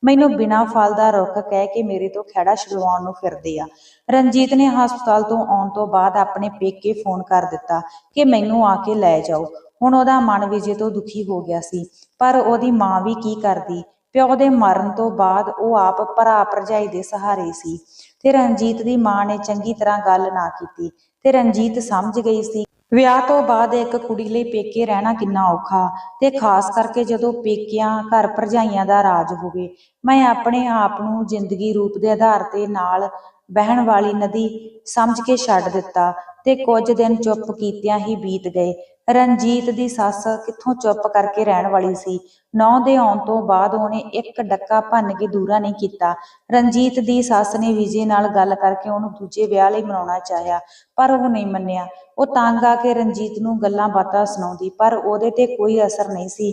ਮੈਨੂੰ ਬਿਨਾਂ ਫਲ ਦਾ ਰੁੱਖ ਕਹਿ ਕੇ ਮੇਰੇ ਤੋਂ ਖਹਿੜਾ ਛੁਡਵਾਉਣ ਨੂੰ ਫਿਰਦੇ ਆ। ਰਣਜੀਤ ਨੇ ਹਸਪਤਾਲ ਤੋਂ ਆਉਣ ਤੋਂ ਬਾਅਦ ਆਪਣੇ ਪੇਕੇ ਫੋਨ ਕਰ ਦਿੱਤਾ ਕਿ ਮੈਨੂੰ ਆ ਕੇ ਲੈ ਜਾਓ। ਹੁਣ ਉਹਦਾ ਮਨ ਵਿਜੇ ਤੋਂ ਦੁਖੀ ਹੋ ਗਿਆ ਸੀ, ਪਰ ਉਹਦੀ ਮਾਂ ਵੀ ਕੀ ਕਰਦੀ? ਪਿਓ ਦੇ ਮਰਨ ਤੋਂ ਬਾਅਦ ਉਹ ਆਪ ਭਰਾ ਭਰਜਾਈ ਦੇ ਸਹਾਰੇ ਸੀ। ਤੇ ਰਣਜੀਤ ਦੀ ਮਾਂ ਨੇ ਚੰਗੀ ਤਰ੍ਹਾਂ ਗੱਲ ਨਾ ਕੀਤੀ ਤੇ ਰਣਜੀਤ ਸਮਝ ਗਈ ਸੀ। ਵਿਆਹ ਤੋਂ ਬਾਅਦ ਇੱਕ ਕੁੜੀ ਲਈ ਪੇਕੇ ਰਹਿਣਾ ਕਿੰਨਾ ਔਖਾ ਤੇ ਖਾਸ ਕਰਕੇ ਜਦੋਂ ਪੇਕਿਆਂ, ਘਰ ਭਰਜਾਈਆਂ ਦਾ ਰਾਜ ਹੋਵੇ, ਮੈਂ ਆਪਣੇ ਆਪ ਨੂੰ ਜ਼ਿੰਦਗੀ ਰੂਪ ਦੇ ਆਧਾਰ ਤੇ ਨਾਲ ਬਹਿਣ ਵਾਲੀ ਨਦੀ ਸਮਝ ਕੇ ਛੱਡ ਦਿੱਤਾ ਤੇ ਕੁਝ ਦਿਨ ਚੁੱਪ ਕੀਤਿਆਂ ਹੀ ਬੀਤ ਗਏ। ਰਣਜੀਤ ਦੀ ਸੱਸ ਕਿੱਥੋਂ ਚੁੱਪ ਕਰਕੇ ਰਹਿਣ ਵਾਲੀ ਸੀ? ਨੌ ਦੇ ਆਉਣ ਤੋਂ ਬਾਅਦ ਉਹਨੇ ਇੱਕ ਡੱਕਾ ਭੰਨ ਕੇ ਦੂਰਾ ਨਹੀਂ ਕੀਤਾ। ਰਣਜੀਤ ਦੀ ਸੱਸ ਨੇ ਵਿਜੇ ਨਾਲ ਗੱਲ ਕਰਕੇ ਉਹਨੂੰ ਦੂਜੇ ਵਿਆਹ ਲਈ ਮਨਾਉਣਾ ਚਾਹਿਆ, ਪਰ ਉਹ ਨਹੀਂ ਮੰਨਿਆ। ਉਹ ਤੰਗ ਆ ਕੇ ਰਣਜੀਤ ਨੂੰ ਗੱਲਾਂ ਬਾਤਾਂ ਸੁਣਾਉਂਦੀ, ਪਰ ਉਹਦੇ ਤੇ ਕੋਈ ਅਸਰ ਨਹੀਂ ਸੀ।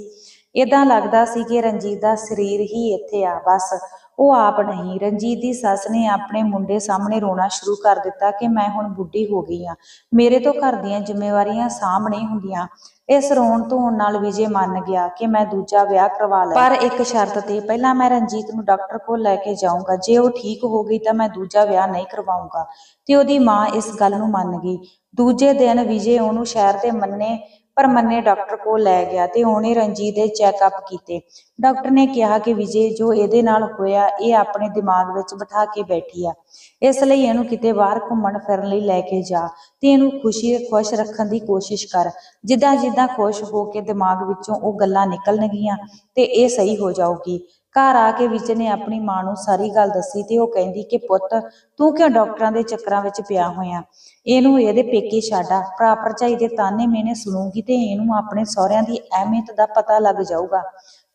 ਇਦਾਂ ਲੱਗਦਾ ਸੀ ਕਿ ਰਣਜੀਤ ਦਾ ਸਰੀਰ ਹੀ ਇੱਥੇ ਆ, ਬਸ। ਉਹ ਆਪ ਨਹੀਂ। ਰਣਜੀਤ ਦੀ ਸੱਸ ਨੇ ਆਪਣੇ ਮੁੰਡੇ ਸਾਹਮਣੇ ਰੋਣਾ ਸ਼ੁਰੂ ਕਰ ਦਿੱਤਾ ਕਿ ਮੈਂ ਹੁਣ ਬੁੱਢੀ ਹੋ ਗਈ ਆ ਮੇਰੇ ਤੋਂ ਘਰ ਦੀਆਂ ਜ਼ਿੰਮੇਵਾਰੀਆਂ ਸਾਂਭ ਹੁੰਦੀਆਂ। ਇਸ ਰੋਣ ਧੋਣ ਨਾਲ ਵਿਜੇ ਮੰਨ ਗਿਆ ਕਿ ਮੈਂ ਦੂਜਾ ਵਿਆਹ ਕਰਵਾ ਲਾਂ। ਪਰ ਇੱਕ ਸ਼ਰਤ ਤੇ ਪਹਿਲਾਂ ਮੈਂ ਰਣਜੀਤ ਨੂੰ ਡਾਕਟਰ ਕੋਲ ਲੈ ਕੇ ਜਾਊਂਗਾ। ਜੇ ਉਹ ਠੀਕ ਹੋ ਗਈ ਤਾਂ ਮੈਂ ਦੂਜਾ ਵਿਆਹ ਨਹੀਂ ਕਰਵਾਊਂਗਾ। ਤੇ ਉਹਦੀ ਮਾਂ ਇਸ ਗੱਲ ਨੂੰ ਮੰਨ ਗਈ। ਦੂਜੇ ਦਿਨ ਵਿਜੇ ਉਹਨੂੰ ਸ਼ਹਿਰ ਦੇ ਮੰਨੇ ਪਰ ਮੰਨੇ ਡਾਕਟਰ ਕੋਲ ਲੈ ਗਿਆ ਤੇ ਉਹਨੇ ਰਣਜੀਤ ਦੇ ਚੈੱਕਅਪ ਕੀਤੇ। ਡਾਕਟਰ ਨੇ ਕਿਹਾ ਕਿ ਵਿਜੇ ਜੋ ਇਹਦੇ ਨਾਲ ਹੋਇਆ, ਇਹ ਆਪਣੇ ਦਿਮਾਗ ਵਿੱਚ ਬਿਠਾ ਕੇ ਬੈਠੀ ਆ। ਇਸ ਲਈ ਇਹਨੂੰ ਕਿਤੇ ਬਾਹਰ ਘੁੰਮਣ ਫਿਰਨ ਲਈ ਲੈ ਕੇ ਜਾ ਤੇ ਇਹਨੂੰ ਖੁਸ਼ੀ, ਖੁਸ਼ ਰੱਖਣ ਦੀ ਕੋਸ਼ਿਸ਼ ਕਰ। ਜਿੱਦਾਂ ਜਿੱਦਾਂ ਖੁਸ਼ ਹੋ ਕੇ ਦਿਮਾਗ ਵਿੱਚੋਂ ਉਹ ਗੱਲਾਂ ਨਿਕਲਣਗੀਆਂ ਤੇ ਇਹ ਸਹੀ ਹੋ ਜਾਊਗੀ। ਘਰ ਆ ਕੇ ਵਿਜੇ ਨੇ ਆਪਣੀ ਮਾਂ ਨੂੰ ਸਾਰੀ ਗੱਲ ਦੱਸੀ ਤੇ ਉਹ ਕਹਿੰਦੀ ਕਿ ਪੁੱਤ, ਤੂੰ ਕਿਉਂ ਡਾਕਟਰਾਂ ਦੇ ਚੱਕਰਾਂ ਵਿੱਚ ਪਿਆ ਹੋਇਆ? ਇਹਨੂੰ ਇਹਦੇ ਪੇਕੇ ਛਾੜਾ ਭਰਾ ਭਰਜਾਈ ਦੇ ਤਾਨੇ ਮੇਨੇ ਸੁਣੂਗੀ ਤੇ ਇਹਨੂੰ ਆਪਣੇ ਸਹੁਰਿਆਂ ਦੀ ਅਹਿਮੀਅਤ ਦਾ ਪਤਾ ਲੱਗ ਜਾਊਗਾ।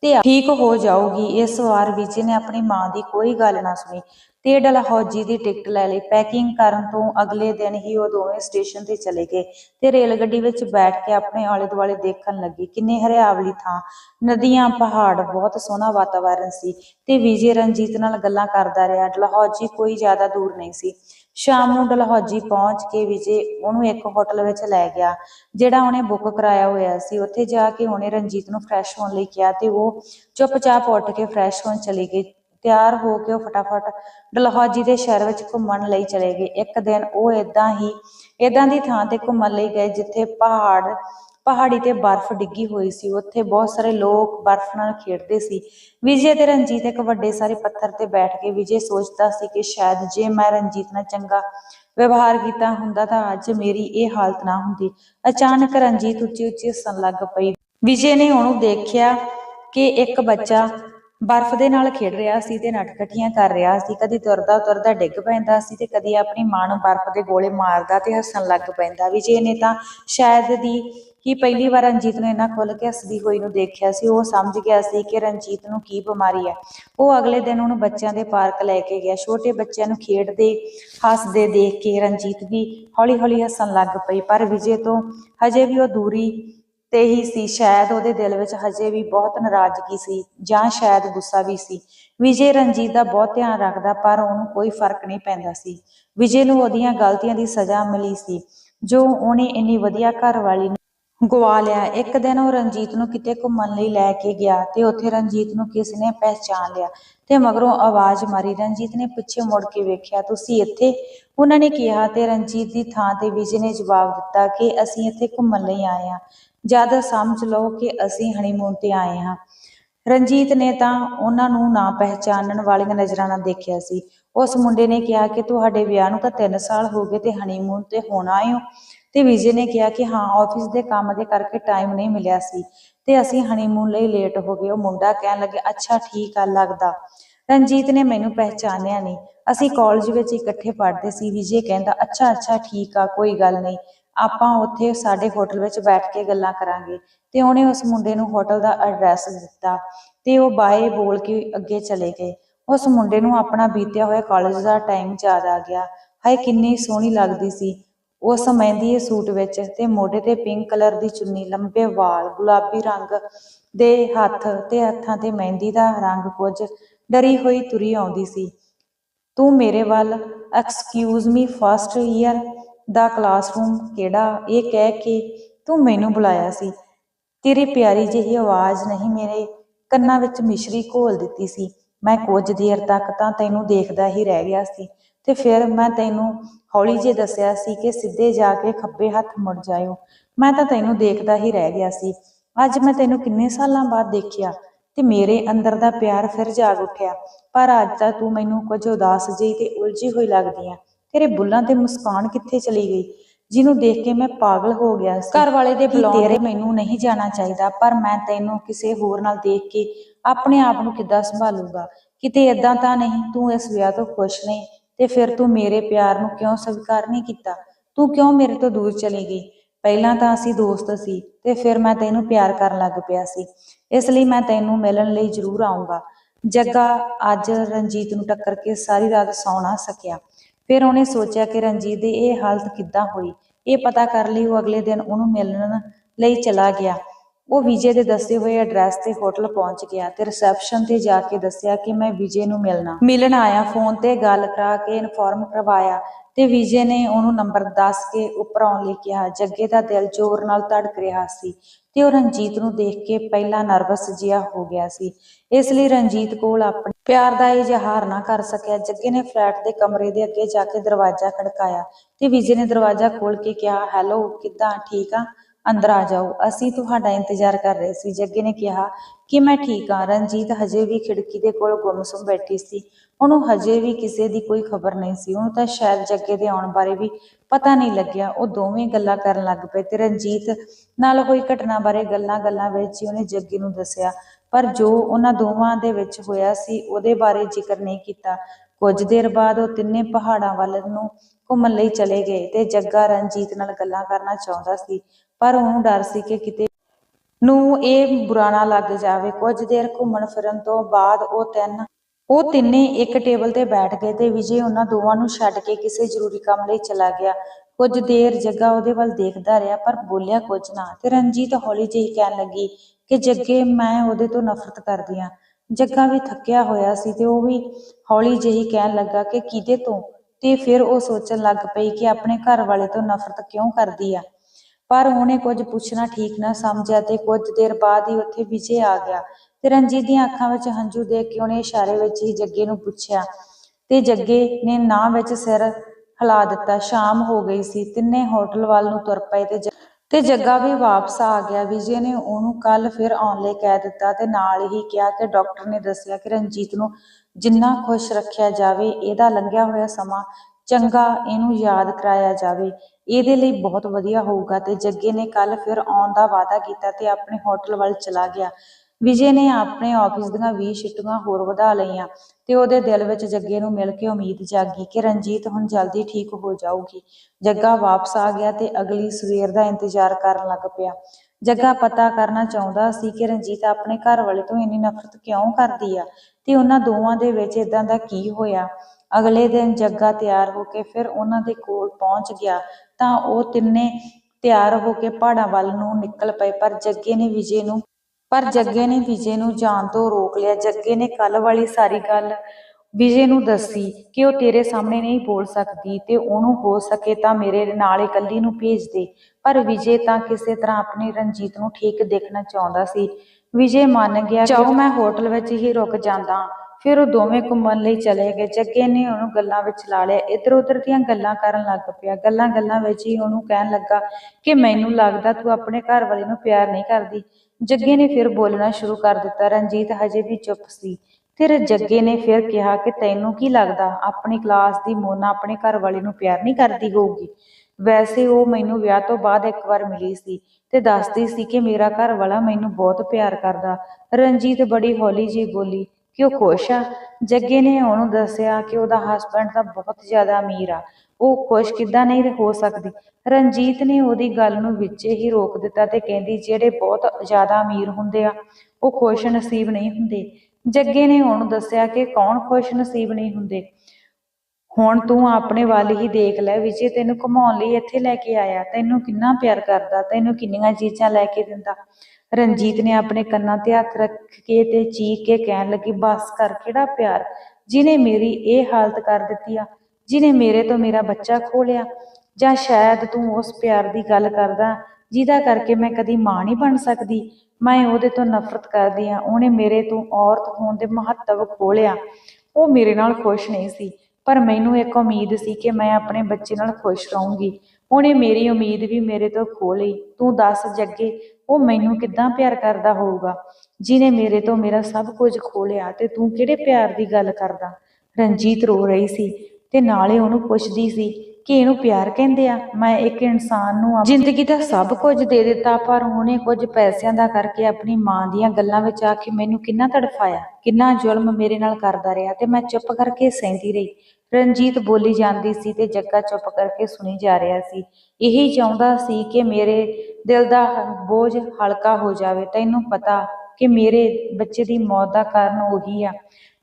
ਤੇ ਠੀਕ ਹੋ ਜਾਊਗੀ, ਇਸ ਵਾਰ ਵਿਜੇ ਨੇ ਆਪਣੀ ਮਾਂ ਦੀ ਕੋਈ ਗੱਲ ਨਾ ਸੁਣੀ। ਤੇ ਡਲਹੌਜੀ ਦੀ ਟਿਕਟ ਲੈ ਲਈ। ਪੈਕਿੰਗ ਕਰਨ ਤੋਂ ਅਗਲੇ ਦਿਨ ਹੀ ਉਹ ਦੋਵੇਂ ਸਟੇਸ਼ਨ ਤੇ ਚਲੇ ਗਏ ਤੇ ਰੇਲ ਗੱਡੀ ਵਿੱਚ ਬੈਠ ਕੇ ਆਪਣੇ ਆਲੇ ਦੁਆਲੇ ਦੇਖਣ ਲੱਗੇ। ਕਿੰਨੇ ਹਰਿਆਵਲੀ ਥਾਂ। ਨਦੀਆਂ, ਪਹਾੜ, ਬਹੁਤ ਸੋਹਣਾ ਵਾਤਾਵਰਣ ਸੀ ਤੇ ਵਿਜੇ ਰਣਜੀਤ ਨਾਲ ਗੱਲਾਂ ਕਰਦਾ ਰਿਹਾ। ਡਲਹੌਜੀ ਕੋਈ ਜ਼ਿਆਦਾ ਦੂਰ ਨਹੀਂ ਸੀ। ਸ਼ਾਮ ਨੂੰ ਡਲਹੌਜੀ ਪਹੁੰਚ ਕੇ ਵਿਜੇ ਉਹਨੂੰ ਇੱਕ ਹੋਟਲ ਵਿੱਚ ਲੈ ਗਿਆ, ਜਿਹੜਾ ਉਹਨੇ ਬੁੱਕ ਕਰਾਇਆ ਹੋਇਆ ਸੀ। ਉੱਥੇ ਜਾ ਕੇ ਉਹਨੇ ਰਣਜੀਤ ਨੂੰ ਫਰੈਸ਼ ਹੋਣ ਲਈ ਕਿਹਾ ਤੇ ਉਹ ਚੁੱਪਚਾਪ ਉੱਠ ਕੇ ਫਰੈਸ਼ ਹੋਣ ਚਲੀ ਗਈ ਤਿਆਰ ਹੋ ਕੇ ਉਹ ਫਟਾਫਟ ਡਲਹੌਜੀ ਦੇ ਸ਼ਹਿਰ ਵਿੱਚ ਘੁੰਮਣ ਲਈ ਚਲੇ ਗਏ। ਇੱਕ ਦਿਨ ਉਹ ਇਦਾਂ ਹੀ ਇਦਾਂ ਦੀ ਥਾਂ ਤੇ ਘੁੰਮਣ ਲਈ ਗਏ ਜਿੱਥੇ ਪਹਾੜ, ਪਹਾੜੀ ਤੇ ਬਰਫ਼ ਡਿੱਗੀ ਹੋਈ ਸੀ। ਉੱਥੇ ਬਹੁਤ ਸਾਰੇ ਲੋਕ ਬਰਫ਼ ਨਾਲ ਖੇਡਦੇ ਸੀ। ਵਿਜੇ ਤੇ ਰਣਜੀਤ ਇੱਕ ਵੱਡੇ ਸਾਰੇ ਪੱਥਰ ਤੇ ਬੈਠ ਕੇ ਵਿਜੇ ਸੋਚਦਾ ਸੀ ਕਿ ਸ਼ਾਇਦ ਜੇ ਮੈਂ ਰਣਜੀਤ ਨਾਲ ਚੰਗਾ ਵਿਵਹਾਰ ਕੀਤਾ ਹੁੰਦਾ ਤਾਂ ਅੱਜ ਮੇਰੀ ਇਹ ਹਾਲਤ ਨਾ ਹੁੰਦੀ। ਅਚਾਨਕ ਰਣਜੀਤ ਉੱਚੀ ਉੱਚੀ ਹੱਸਣ ਲੱਗ ਪਈ। ਵਿਜੇ ਨੇ ਉਹਨੂੰ ਦੇਖਿਆ ਕਿ ਇੱਕ ਬੱਚਾ ਬਰਫ਼ ਦੇ ਨਾਲ ਖੇਡ ਰਿਹਾ ਸੀ ਤੇ ਨਟਕਟੀਆਂ ਕਰ ਰਿਹਾ ਸੀ, ਕਦੀ ਤੁਰਦਾ ਤੁਰਦਾ ਡਿੱਗ ਪੈਂਦਾ ਸੀ ਤੇ ਕਦੀ ਆਪਣੀ ਮਾਂ ਨੂੰ ਬਰਫ਼ ਦੇ ਗੋਲੇ ਮਾਰਦਾ ਤੇ ਹੱਸਣ ਲੱਗ ਪੈਂਦਾ ਵਿਜੇ ਨੇ ਤਾਂ ਸ਼ਾਇਦ ਦੀ ਕਿ ਪਹਿਲੀ ਵਾਰ ਰਣਜੀਤ ਨੂੰ ਇੰਨਾ ਖੁੱਲ ਕੇ ਹੱਸਦੀ ਹੋਈ ਨੂੰ ਦੇਖਿਆ ਸੀ, ਉਹ ਸਮਝ ਗਿਆ ਸੀ ਕਿ ਰਣਜੀਤ ਨੂੰ ਕੀ ਬਿਮਾਰੀ ਹੈ। ਉਹ ਅਗਲੇ ਦਿਨ ਉਹਨੂੰ ਬੱਚਿਆਂ ਦੇ ਪਾਰਕ ਲੈ ਕੇ ਗਿਆ, ਛੋਟੇ ਬੱਚਿਆਂ ਨੂੰ ਖੇਡਦੇ, ਹੱਸਦੇ ਦੇਖ ਕੇ ਰਣਜੀਤ ਵੀ ਹੌਲੀ-ਹੌਲੀ ਹੱਸਣ ਲੱਗ ਪਈ, ਪਰ ਵਿਜੇ ਤੋਂ ਹਜੇ ਵੀ ਉਹ ਦੂਰੀ ਤੇ ਹੀ ਸੀ। ਸ਼ਾਇਦ ਉਹਦੇ ਦਿਲ ਵਿੱਚ ਹਜੇ ਵੀ ਬਹੁਤ ਨਾਰਾਜ਼ਗੀ ਸੀ ਜਾਂ ਸ਼ਾਇਦ ਗੁੱਸਾ ਵੀ ਸੀ। ਵਿਜੇ ਰਣਜੀਤ ਦਾ ਬਹੁਤ ਧਿਆਨ ਰੱਖਦਾ, ਪਰ ਉਹਨੂੰ ਕੋਈ ਫ਼ਰਕ ਨਹੀਂ ਪੈਂਦਾ ਸੀ। ਵਿਜੇ ਨੂੰ ਉਹਦੀਆਂ ਗਲਤੀਆਂ ਦੀ ਸਜ਼ਾ ਮਿਲੀ ਸੀ, ਜੋ ਉਹਨੇ ਇੰਨੀ ਵਧੀਆ ਘਰ ਵਾਲੀ ਨੂੰ ਗਵਾ ਲਿਆ। ਇੱਕ ਦਿਨ ਉਹ ਰਣਜੀਤ ਨੂੰ ਕਿਤੇ ਘੁੰਮਣ ਲਈ ਲੈ ਕੇ ਗਿਆ ਤੇ ਉੱਥੇ ਰਣਜੀਤ ਨੂੰ ਕਿਸੇ ਨੇ ਪਹਿਚਾਨ ਲਿਆ ਤੇ ਮਗਰੋਂ ਆਵਾਜ਼ ਮਾਰੀ, ਰਣਜੀਤ ਨੇ ਪਿੱਛੇ ਮੁੜ ਕੇ ਵੇਖਿਆ, ਤੁਸੀਂ ਇੱਥੇ? ਉਹਨਾਂ ਨੇ ਕਿਹਾ ਤੇ ਰਣਜੀਤ ਦੀ ਥਾਂ ਤੇ ਵਿਜੇ ਨੇ ਜਵਾਬ ਦਿੱਤਾ ਕਿ ਅਸੀਂ ਇੱਥੇ ਘੁੰਮਣ ਲਈ ਆਏ ਹਾਂ। ਜਦ ਸਮਝ ਲਓ ਕਿ ਅਸੀਂ ਹਨੀਮੂਨ ਤੇ ਆਏ ਹਾਂ। ਰਣਜੀਤ ਨੇ ਤਾਂ ਉਹਨਾਂ ਨੂੰ ਨਾ ਪਹਿਚਾਨਣ ਵਾਲੀਆਂ ਨਜ਼ਰਾਂ ਨਾਲ ਦੇਖਿਆ ਸੀ। ਉਸ ਮੁੰਡੇ ਨੇ ਕਿਹਾ ਕਿ ਤੁਹਾਡੇ ਵਿਆਹ ਨੂੰ ਤਾਂ 3 ਸਾਲ ਹੋ ਗਏ ਤੇ ਹਨੀਮੂਨ ਤੇ ਹੁਣ ਆਏ ਹੋ। ਤੇ ਵਿਜੇ ਨੇ ਕਿਹਾ ਕਿ ਹਾਂ ਆਫਿਸ ਦੇ ਕੰਮ ਦੇ ਕਰਕੇ ਟਾਈਮ ਨਹੀਂ ਮਿਲਿਆ ਸੀ ਤੇ ਅਸੀਂ ਹਨੀਮੂਨ ਲਈ ਲੇਟ ਹੋ ਗਏ। ਉਹ ਮੁੰਡਾ ਕਹਿਣ ਲੱਗੇ, ਅੱਛਾ, ਠੀਕ ਆ, ਲੱਗਦਾ। ਰਣਜੀਤ ਨੇ ਮੈਨੂੰ ਪਹਿਚਾਨਿਆ ਨਹੀਂ। ਅਸੀਂ ਕਾਲਜ ਵਿੱਚ ਇਕੱਠੇ ਪੜ੍ਹਦੇ ਸੀ। ਵਿਜੇ ਕਹਿੰਦਾ, ਅੱਛਾ ਅੱਛਾ, ਠੀਕ ਆ, ਕੋਈ ਗੱਲ ਨਹੀਂ। ਆਪਾਂ ਉੱਥੇ ਸਾਡੇ ਹੋਟਲ ਵਿੱਚ ਬੈਠ ਕੇ ਗੱਲਾਂ ਕਰਾਂਗੇ। ਤੇ ਉਹਨੇ ਉਸ ਮੁੰਡੇ ਨੂੰ ਹੋਟਲ ਦਾ ਐਡਰੈਸ ਦਿੱਤਾ ਤੇ ਉਹ ਬਾਏ ਬੋਲ ਕੇ ਅੱਗੇ ਚਲੇ ਗਏ। ਉਸ ਮੁੰਡੇ ਨੂੰ ਆਪਣਾ ਬੀਤਿਆ ਹੋਇਆ ਕਾਲਜ ਦਾ ਟਾਈਮ ਯਾਦ ਆ ਗਿਆ। ਹਾਏ, ਕਿੰਨੀ ਸੋਹਣੀ ਲੱਗਦੀ ਸੀ। ਉਸ ਮਹਿੰਦੀ ਸੂਟ ਵਿੱਚ ਤੇ ਮੋਢੇ ਤੇ ਪਿੰਕ ਕਲਰ ਦੀ ਚੁੰਨੀ, ਲੰਬੇ ਵਾਲ, ਗੁਲਾਬੀ ਰੰਗ ਦੇ ਹੱਥ ਤੇ ਹੱਥਾਂ ਤੇ ਮਹਿੰਦੀ ਦਾ ਰੰਗ ਕੁਝ ਡਰੀ ਹੋਈ ਤੁਰੀ ਆਉਂਦੀ ਸੀ। ਤੂੰ ਮੇਰੇ ਵੱਲ ਐਕਸਕਿਊਜ਼ ਮੀ ਫਸਟ ਈਅਰ ਦਾ ਕਲਾਸਰੂਮ ਕਿਹੜਾ? ਇਹ ਕਹਿ ਕੇ ਤੂੰ ਮੈਨੂੰ ਬੁਲਾਇਆ ਸੀ। ਤੇਰੀ ਪਿਆਰੀ ਜਿਹੀ ਆਵਾਜ਼ ਨਹੀਂ ਮੇਰੇ ਕੰਨਾਂ ਵਿੱਚ ਮਿਸ਼ਰੀ ਘੋਲ ਦਿੱਤੀ ਸੀ। ਮੈਂ ਕੁਝ ਦੇਰ ਤੱਕ ਤਾਂ ਤੈਨੂੰ ਦੇਖਦਾ ਹੀ ਰਹਿ ਗਿਆ ਸੀ ਤੇ ਫਿਰ ਮੈਂ ਤੈਨੂੰ ਹੌਲੀ ਜਿਹੇ ਦੱਸਿਆ ਸੀ ਕਿ ਸਿੱਧੇ ਜਾ ਕੇ ਖੱਬੇ ਹੱਥ ਮੁੜ ਜਾਇਓ। ਮੈਂ ਤਾਂ ਤੈਨੂੰ ਦੇਖਦਾ ਹੀ ਰਹਿ ਗਿਆ ਸੀ। ਅੱਜ ਮੈਂ ਤੈਨੂੰ ਕਿੰਨੇ ਸਾਲਾਂ ਬਾਅਦ ਦੇਖਿਆ ਤੇ ਮੇਰੇ ਅੰਦਰ ਦਾ ਪਿਆਰ ਫਿਰ ਜਾਗ ਉੱਠਿਆ। ਪਰ ਅੱਜ ਤਾਂ ਤੂੰ ਮੈਨੂੰ ਕੁਝ ਉਦਾਸ ਜਿਹੀ ਤੇ ਉਲਝੀ ਹੋਈ ਲੱਗਦੀ ਆ। ਤੇਰੇ ਬੁੱਲਾਂ ਤੇ ਮੁਸਕਾਨ ਕਿੱਥੇ ਚਲੀ ਗਈ? ਜਿਹਨੂੰ ਦੇਖ ਕੇ ਮੈਂ ਪਾਗਲ ਹੋ ਗਿਆ ਸੀ ਘਰ ਵਾਲੇ ਦੇ ਬੁਲਾਉਂਦੇ ਮੈਨੂੰ ਨਹੀਂ ਜਾਣਾ ਚਾਹੀਦਾ ਪਰ ਮੈਂ ਤੈਨੂੰ ਕਿਸੇ ਹੋਰ ਨਾਲ ਦੇਖ ਕੇ ਆਪਣੇ ਆਪ ਨੂੰ ਕਿੱਦਾਂ ਸੰਭਾਲੂਗਾ? ਕਿਤੇ ਇਦਾਂ ਤਾਂ ਨਹੀਂ ਤੂੰ ਇਸ ਵਿਆਹ ਤੋਂ ਖੁਸ਼ ਨਹੀਂ ਤੇ ਫਿਰ ਤੂੰ ਮੇਰੇ ਪਿਆਰ ਨੂੰ ਕਿਉਂ ਸਵੀਕਾਰ ਨਹੀਂ ਕੀਤਾ? ਤੂੰ ਕਿਉਂ ਮੇਰੇ ਤੋਂ ਦੂਰ ਚਲੀ ਗਈ? ਪਹਿਲਾਂ ਤਾਂ ਅਸੀਂ ਦੋਸਤ ਸੀ ਤੇ ਫਿਰ ਮੈਂ ਤੈਨੂੰ ਪਿਆਰ ਕਰਨ ਲੱਗ ਪਿਆ ਸੀ। ਇਸ ਲਈ ਮੈਂ ਤੈਨੂੰ ਮਿਲਣ ਲਈ ਜ਼ਰੂਰ ਆਉਂਗਾ ਜੱਗਾ ਅੱਜ ਰਣਜੀਤ ਨੂੰ ਟੱਕਰ ਕੇ ਸਾਰੀ ਰਾਤ ਸੌਂ ਨਾ ਸਕਿਆ। ਫਿਰ ਉਹਨੇ ਸੋਚਿਆ ਕਿ ਰਣਜੀਤ ਦੀ ਇਹ ਹਾਲਤ ਕਿੱਦਾਂ ਹੋਈ? ਇਹ ਪਤਾ ਕਰ ਲਈ ਉਹ ਅਗਲੇ ਦਿਨ ਉਹਨੂੰ ਮਿਲਣ ਲਈ ਚਲਾ ਗਿਆ। ਉਹ ਵਿਜੇ ਦੇ ਦੱਸੇ ਹੋਏ ਐਡਰੈਸ ਤੇ ਹੋਟਲ ਪਹੁੰਚ ਗਿਆ ਤੇ ਰਿਸੈਪਸ਼ਨ ਤੇ ਜਾ ਕੇ ਦੱਸਿਆ ਕਿ ਮੈਂ ਵਿਜੇ ਨੂੰ ਮਿਲਣਾ। ਮਿਲਣ ਆਇਆ ਫੋਨ ਤੇ ਗੱਲ ਕਰਾ ਕੇ ਇਨਫੋਰਮ ਕਰਵਾਇਆ ਤੇ ਵਿਜੇ ਨੇ ਉਹਨੂੰ ਨੰਬਰ ਦੱਸ ਕੇ ਉੱਪਰ ਆਉਣ ਲਈ ਕਿਹਾ। ਜੱਗੇ ਦਾ ਦਿਲ ਜ਼ੋਰ ਨਾਲ ਧੜਕ ਰਿਹਾ ਸੀ ਤੇ ਉਹ ਰਣਜੀਤ ਨੂੰ ਦੇਖ ਕੇ ਪਹਿਲਾਂ ਨਰਵਸ ਜਿਹਾ ਹੋ ਗਿਆ ਸੀ। ਇਸ ਲਈ ਰਣਜੀਤ ਕੋਲ ਆਪਣੇ ਪਿਆਰ ਦਾ ਇਜ਼ਹਾਰ ਨਾ ਕਰ ਸਕਿਆ। ਜੱਗੇ ਨੇ ਫਲੈਟ ਦੇ ਕਮਰੇ ਦੇ ਅੱਗੇ ਜਾ ਕੇ ਦਰਵਾਜ਼ਾ ਖੜਕਾਇਆ ਤੇ ਵਿਜੇ ਨੇ ਦਰਵਾਜ਼ਾ ਖੋਲ ਕੇ ਕਿਹਾ, ਹੈਲੋ, ਕਿੱਦਾਂ? ਠੀਕ ਆ? ਅੰਦਰ ਆ ਜਾਓ। ਅਸੀਂ ਤੁਹਾਡਾ ਇੰਤਜ਼ਾਰ ਕਰ ਰਹੇ ਸੀ। ਜੱਗੇ ਨੇ ਕਿਹਾ ਕਿ ਮੈਂ ਠੀਕ ਹਾਂ ਰਣਜੀਤ ਹਜੇ ਵੀ ਖਿੜਕੀ ਦੇ ਕੋਲ ਗੁੰਮਸੁੰਮ ਬੈਠੀ ਸੀ। ਉਹਨੂੰ ਹਜੇ ਵੀ ਕਿਸੇ ਦੀ ਕੋਈ ਖਬਰ ਨਹੀਂ ਸੀ। ਉਹਨੂੰ ਤਾਂ ਸ਼ਾਇਦ ਜੱਗੇ ਦੇ ਆਉਣ ਬਾਰੇ ਵੀ ਪਤਾ ਨਹੀਂ ਲੱਗਿਆ। ਉਹ ਦੋਵੇਂ ਗੱਲਾਂ ਕਰਨ ਲੱਗ ਪਏ ਤੇ ਰਣਜੀਤ ਨਾਲ ਕੋਈ ਘਟਨਾ ਬਾਰੇ ਗੱਲਾਂ-ਗੱਲਾਂ ਵਿੱਚ ਹੀ ਉਹਨੇ ਜੱਗੇ ਨੂੰ ਦੱਸਿਆ। ਪਰ ਜੋ ਉਹਨਾਂ ਦੋਵਾਂ ਦੇ ਵਿੱਚ ਹੋਇਆ ਸੀ, ਉਹਦੇ ਬਾਰੇ ਜ਼ਿਕਰ ਨਹੀਂ ਕੀਤਾ। ਕੁਝ ਦੇਰ ਬਾਅਦ ਉਹ ਤਿੰਨੇ ਪਹਾੜਾਂ ਵੱਲ ਨੂੰ ਘੁੰਮਣ ਲਈ ਚਲੇ ਗਏ ਤੇ ਜੱਗਾ ਰਣਜੀਤ ਨਾਲ ਗੱਲਾਂ ਕਰਨਾ ਚਾਹੁੰਦਾ ਸੀ। ਪਰ ਉਹਨੂੰ ਡਰ ਸੀ ਕਿ ਕਿਤੇ ਨੂੰ ਇਹ ਬੁਰਾ ਨਾ ਲੱਗ ਜਾਵੇ। ਕੁਝ ਦੇਰ ਘੁੰਮਣ ਫਿਰਨ ਤੋਂ ਬਾਅਦ ਉਹ ਤਿੰਨ ਉਹ ਤਿੰਨੇ ਇੱਕ ਟੇਬਲ ਤੇ ਬੈਠ ਗਏ ਤੇ ਵਿਜੇ ਉਹਨਾਂ ਦੋਵਾਂ ਨੂੰ ਛੱਡ ਕੇ ਕਿਸੇ ਜ਼ਰੂਰੀ ਕੰਮ ਲਈ ਚਲਾ ਗਿਆ। ਕੁਝ ਦੇਰ ਜੱਗਾ ਉਹਦੇ ਵੱਲ ਦੇਖਦਾ ਰਿਹਾ, ਪਰ ਬੋਲਿਆ ਕੁਝ ਨਾ ਤੇ ਰਣਜੀਤ ਹੌਲੀ ਜਿਹੀ ਕਹਿਣ ਲੱਗੀ ਕਿ ਜੱਗੇ, ਮੈਂ ਉਹਦੇ ਤੋਂ ਨਫ਼ਰਤ ਕਰਦੀ ਆ ਜੱਗਾ ਵੀ ਥੱਕਿਆ ਹੋਇਆ ਸੀ ਤੇ ਉਹ ਵੀ ਹੌਲੀ ਜਿਹੀ ਕਹਿਣ ਲੱਗਾ ਕਿ ਕਿਹਦੇ ਤੋਂ? ਤੇ ਫਿਰ ਉਹ ਸੋਚਣ ਲੱਗ ਪਈ ਕਿ ਆਪਣੇ ਘਰ ਵਾਲੇ ਤੋਂ ਨਫ਼ਰਤ ਕਿਉਂ ਕਰਦੀ ਆ? ਪਰ ਉਹਨੇ ਕੁਝ ਪੁੱਛਣਾ ਠੀਕ ਨਾ ਸਮਝਿਆ ਤੇ ਕੁਝ ਦੇਰ ਬਾਅਦ ਹੀ ਉੱਥੇ ਵਿਜੇ ਆ ਗਿਆ। ਤੇ ਰਣਜੀਤ ਦੀਆਂ ਅੱਖਾਂ ਵਿੱਚ ਹੰਝੂ ਦੇਖ ਕੇ ਉਹਨੇ ਇਸ਼ਾਰੇ ਵਿੱਚ ਹੀ ਜੱਗੇ ਨੂੰ ਪੁੱਛਿਆ ਤੇ ਜੱਗੇ ਨੇ ਨਾਂ ਵਿੱਚ ਸਿਰ ਹਿਲਾ ਦਿੱਤਾ ਸ਼ਾਮ ਹੋ ਗਈ ਸੀ ਤਿੰਨੇ ਹੋਟਲ ਵੱਲ ਨੂੰ ਤੁਰ ਪਏ ਤੇ ਤੇ ਜੱਗਾ ਵੀ ਵਾਪਸ ਆ ਗਿਆ ਵਿਜੇ ਨੇ ਉਹਨੂੰ ਕੱਲ ਫਿਰ ਆਉਣ ਲਈ ਕਹਿ ਦਿੱਤਾ ਤੇ ਨਾਲ ਹੀ ਕਿਹਾ ਕਿ ਡਾਕਟਰ ਨੇ ਦੱਸਿਆ ਕਿ ਰਣਜੀਤ ਨੂੰ ਜਿੰਨਾ ਖੁਸ਼ ਰੱਖਿਆ ਜਾਵੇ ਇਹਦਾ ਲੰਘਿਆ ਹੋਇਆ ਸਮਾਂ ਚੰਗਾ ਇਹਨੂੰ ਯਾਦ ਕਰਾਇਆ ਜਾਵੇ ਇਹਦੇ ਲਈ ਬਹੁਤ ਵਧੀਆ ਹੋਊਗਾ ਤੇ ਜੱਗੇ ਨੇ ਕੱਲ ਫਿਰ ਆਉਣ ਦਾ ਵਾਅਦਾ ਕੀਤਾ ਤੇ ਆਪਣੇ ਹੋਟਲ ਵੱਲ ਚਲਾ ਗਿਆ। ਵਿਜੇ ਨੇ ਆਪਣੇ ਆਫਿਸ ਦੀਆਂ 20 ਛੁੱਟੀਆਂ ਹੋਰ ਵਧਾ ਲਈਆਂ ਤੇ ਉਹਦੇ ਦਿਲ ਵਿੱਚ ਜੱਗੇ ਨੂੰ ਮਿਲ ਕੇ ਉਮੀਦ ਜਾਗੀ ਕਿ ਰਣਜੀਤ ਹੁਣ ਜਲਦੀ ਠੀਕ ਹੋ ਜਾਊਗੀ। ਜੱਗਾ ਵਾਪਸ ਆ ਗਿਆ ਤੇ ਅਗਲੀ ਸਵੇਰ ਦਾ ਇੰਤਜ਼ਾਰ ਕਰਨ ਲੱਗ ਪਿਆ। ਜੱਗਾ ਪਤਾ ਕਰਨਾ ਚਾਹੁੰਦਾ ਸੀ ਕਿ ਰਣਜੀਤ ਆਪਣੇ ਘਰ ਵਾਲੇ ਤੋਂ ਇੰਨੀ ਨਫ਼ਰਤ ਕਿਉਂ ਕਰਦੀ ਆ ਤੇ ਉਹਨਾਂ ਦੋਵਾਂ ਦੇ ਵਿੱਚ ਇਦਾਂ ਦਾ ਕੀ ਹੋਇਆ। ਅਗਲੇ ਦਿਨ ਜੱਗਾ ਤਿਆਰ ਹੋ ਕੇ ਫਿਰ ਉਹਨਾਂ ਦੇ ਕੋਲ ਪਹੁੰਚ ਗਿਆ ਤਾਂ ਉਹ ਤਿੰਨੇ ਤਿਆਰ ਹੋ ਕੇ ਪਹਾੜਾਂ ਵੱਲ ਨੂੰ ਨਿਕਲ ਪਏ, ਪਰ ਜੱਗੇ ਨੇ ਵਿਜੇ ਨੂੰ ਪਰ ਜੱਗੇ ਨੇ ਵਿਜੇ ਨੂੰ ਜਾਣ ਤੋਂ ਰੋਕ ਲਿਆ। ਜੱਗੇ ਨੇ ਕੱਲ ਵਾਲੀ ਸਾਰੀ ਗੱਲ ਵਿਜੇ ਨੂੰ ਦੱਸੀ ਕਿ ਉਹ ਤੇਰੇ ਸਾਹਮਣੇ ਨਹੀਂ ਬੋਲ ਸਕਦੀ ਤੇ ਉਹਨੂੰ ਹੋ ਸਕੇ ਤਾਂ ਮੇਰੇ ਨਾਲ ਇਕੱਲੀ ਨੂੰ ਭੇਜ ਦੇ। ਪਰ ਵਿਜੇ ਤਾਂ ਕਿਸੇ ਤਰ੍ਹਾਂ ਆਪਣੀ ਰਣਜੀਤ ਨੂੰ ਠੀਕ ਦੇਖਣਾ ਚਾਹੁੰਦਾ ਸੀ। ਵਿਜੇ ਮੰਨ ਗਿਆ ਚਾਹੋ ਮੈਂ ਹੋਟਲ ਵਿੱਚ ਹੀ ਰੁਕ ਜਾਂਦਾ। ਫਿਰ ਉਹ ਦੋਵੇਂ ਘੁੰਮਣ ਲਈ ਚਲੇ ਗਏ। ਜੱਗੇ ਨੇ ਉਹਨੂੰ ਗੱਲਾਂ ਵਿੱਚ ਲਾ ਲਿਆ। ਇੱਧਰ ਉੱਧਰ ਦੀਆਂ ਗੱਲਾਂ ਕਰਨ ਲੱਗ ਪਿਆ। ਗੱਲਾਂ ਗੱਲਾਂ ਵਿੱਚ ਹੀ ਉਹਨੂੰ ਕਹਿਣ ਲੱਗਾ ਕਿ ਮੈਨੂੰ ਲੱਗਦਾ ਤੂੰ ਆਪਣੇ ਘਰ ਵਾਲੇ ਨੂੰ ਪਿਆਰ ਨਹੀਂ ਕਰਦੀ। ਜੱਗੇ ਨੇ ਫਿਰ ਬੋਲਣਾ ਸ਼ੁਰੂ ਕਰ ਦਿੱਤਾ। ਰਣਜੀਤ ਹਜੇ ਵੀ ਚੁੱਪ ਸੀ। ਫਿਰ ਜੱਗੇ ਨੇ ਫਿਰ ਕਿਹਾ ਕਿ ਤੈਨੂੰ ਕੀ ਲੱਗਦਾ? ਆਪਣੀ ਕਲਾਸ ਦੀ ਮੋਨਾ ਆਪਣੇ ਘਰ ਵਾਲੇ ਨੂੰ ਪਿਆਰ ਨਹੀਂ ਕਰਦੀ ਹੋਊਗੀ। ਵੈਸੇ ਉਹ ਮੈਨੂੰ ਵਿਆਹ ਤੋਂ ਬਾਅਦ ਇੱਕ ਵਾਰ ਮਿਲੀ ਸੀ ਤੇ ਦੱਸਦੀ ਸੀ ਕਿ ਮੇਰਾ ਘਰ ਵਾਲਾ ਮੈਨੂੰ ਬਹੁਤ ਪਿਆਰ ਕਰਦਾ। ਰਣਜੀਤ ਬੜੀ ਹੌਲੀ ਜਿਹੀ ਬੋਲੀ ਕਿ ਉਹ ਖੁਸ਼ ਆ। ਜੱਗੇ ਨੇ ਉਹਨੂੰ ਦੱਸਿਆ ਕਿ ਉਹਦਾ ਹਸਬੰਡ ਤਾਂ ਬਹੁਤ ਜ਼ਿਆਦਾ ਅਮੀਰ ਆ। ਉਹ ਖੁਸ਼ ਕਿੱਦਾਂ ਨਹੀਂ ਹੋ ਸਕਦੀ। ਰਣਜੀਤ ਨੇ ਉਹਦੀ ਗੱਲ ਨੂੰ ਵਿੱਚੇ ਹੀ ਰੋਕ ਦਿੱਤਾ ਤੇ ਕਹਿੰਦੀ, ਜਿਹੜੇ ਬਹੁਤ ਜ਼ਿਆਦਾ ਅਮੀਰ ਹੁੰਦੇ ਆ, ਉਹ ਖੁਸ਼ ਨਸੀਬ ਨਹੀਂ ਹੁੰਦੇ। ਜੱਗੇ ਨੇ ਉਹਨੂੰ ਦੱਸਿਆ ਕਿ ਕੌਣ ਖੁਸ਼ ਨਸੀਬ ਨਹੀਂ ਹੁੰਦੇ? ਹੁਣ ਤੂੰ ਆਪਣੇ ਵੱਲ ਹੀ ਦੇਖ ਲੈ ਵਿਜੇ, ਤੈਨੂੰ ਘੁਮਾਉਣ ਲਈ ਇੱਥੇ ਲੈ ਕੇ ਆਇਆ। ਤੈਨੂੰ ਕਿੰਨਾ ਪਿਆਰ ਕਰਦਾ, ਤੈਨੂੰ ਕਿੰਨੀਆਂ ਚੀਜ਼ਾਂ ਲੈ ਕੇ ਦਿੰਦਾ। ਰਣਜੀਤ ਨੇ ਆਪਣੇ ਕੰਨਾਂ ਤੇ ਹੱਥ ਰੱਖ ਕੇ ਤੇ ਚੀਕ ਕੇ ਕਹਿਣ ਲੱਗੀ, ਬਸ ਕਰ ਕਿਹੜਾ ਪਿਆਰ? ਜਿਨੇ ਮੇਰੀ ਇਹ ਹਾਲਤ ਕਰ ਦਿੱਤੀ ਆ ਜਿਨੇ ਮੇਰੇ ਤੋਂ ਮੇਰਾ ਬੱਚਾ ਖੋ ਲਿਆ ਜਾਂ ਸ਼ਾਇਦ ਤੂੰ ਉਸ ਪਿਆਰ ਦੀ ਗੱਲ ਕਰਦਾ, ਜਿਹਦਾ ਕਰਕੇ ਮੈਂ ਕਦੀ ਮਾਂ ਨਹੀਂ ਬਣ ਸਕਦੀ? ਮੈਂ ਉਹਦੇ ਤੋਂ ਨਫ਼ਰਤ ਕਰਦੀ ਆ, ਉਹਨੇ ਮੇਰੇ ਤੋਂ ਔਰਤ ਹੋਣ ਦੇ ਮਹੱਤਵ ਖੋਲਿਆ। ਉਹ ਮੇਰੇ ਨਾਲ ਖੁਸ਼ ਨਹੀਂ ਸੀ, ਪਰ ਮੈਨੂੰ ਇੱਕ ਉਮੀਦ ਸੀ ਕਿ ਮੈਂ ਆਪਣੇ ਬੱਚੇ ਨਾਲ ਖੁਸ਼ ਰਹੂੰਗੀ। ਉਹਨੇ ਮੇਰੀ ਉਮੀਦ ਵੀ ਮੇਰੇ ਤੋਂ ਖੋ ਲਈ। ਤੂੰ ਦੱਸ ਜੱਗੇ ਉਹ ਮੈਨੂੰ ਕਿੱਦਾਂ ਪਿਆਰ ਕਰਦਾ ਹੋਊਗਾ? ਜਿਨੇ ਮੇਰੇ ਤੋਂ ਮੇਰਾ ਸਭ ਕੁਝ ਖੋਹ ਲਿਆ ਤੇ ਤੂੰ ਕਿਹੜੇ ਪਿਆਰ ਦੀ ਗੱਲ ਕਰਦਾ? ਰਣਜੀਤ ਰੋ ਰਹੀ ਸੀ ਤੇ ਨਾਲੇ ਉਹਨੂੰ ਪੁੱਛਦੀ ਸੀ, ਕਿ ਇਹਨੂੰ ਪਿਆਰ ਕਹਿੰਦੇ ਆ? ਮੈਂ ਇੱਕ ਇਨਸਾਨ ਨੂੰ ਜ਼ਿੰਦਗੀ ਦਾ ਸਭ ਕੁਝ ਦੇ ਦਿੱਤਾ, ਪਰ ਉਹਨੇ ਕੁਝ ਪੈਸਿਆਂ ਦਾ ਕਰਕੇ ਆਪਣੀ ਮਾਂ ਦੀਆਂ ਗੱਲਾਂ ਵਿੱਚ ਆ ਕੇ ਮੈਨੂੰ ਕਿੰਨਾ ਤੜਫਾਇਆ? ਕਿੰਨਾ ਜ਼ੁਲਮ ਮੇਰੇ ਨਾਲ ਕਰਦਾ ਰਿਹਾ ਤੇ ਮੈਂ ਚੁੱਪ ਕਰਕੇ ਸਹਿੰਦੀ ਰਹੀ। ਰਣਜੀਤ ਬੋਲੀ ਜਾਂਦੀ ਸੀ ਤੇ ਜੱਗਾ ਚੁੱਪ ਕਰਕੇ ਸੁਣੀ ਜਾ ਰਿਹਾ ਸੀ। ਇਹੀ ਚਾਹੁੰਦਾ ਸੀ ਕਿ ਮੇਰੇ ਦਿਲ ਦਾ ਬੋਝ ਹਲਕਾ ਹੋ ਜਾਵੇ, ਤੈਨੂੰ ਪਤਾ ਕਿ ਮੇਰੇ ਬੱਚੇ ਦੀ ਮੌਤ ਦਾ ਕਾਰਨ ਉਹੀ ਆ।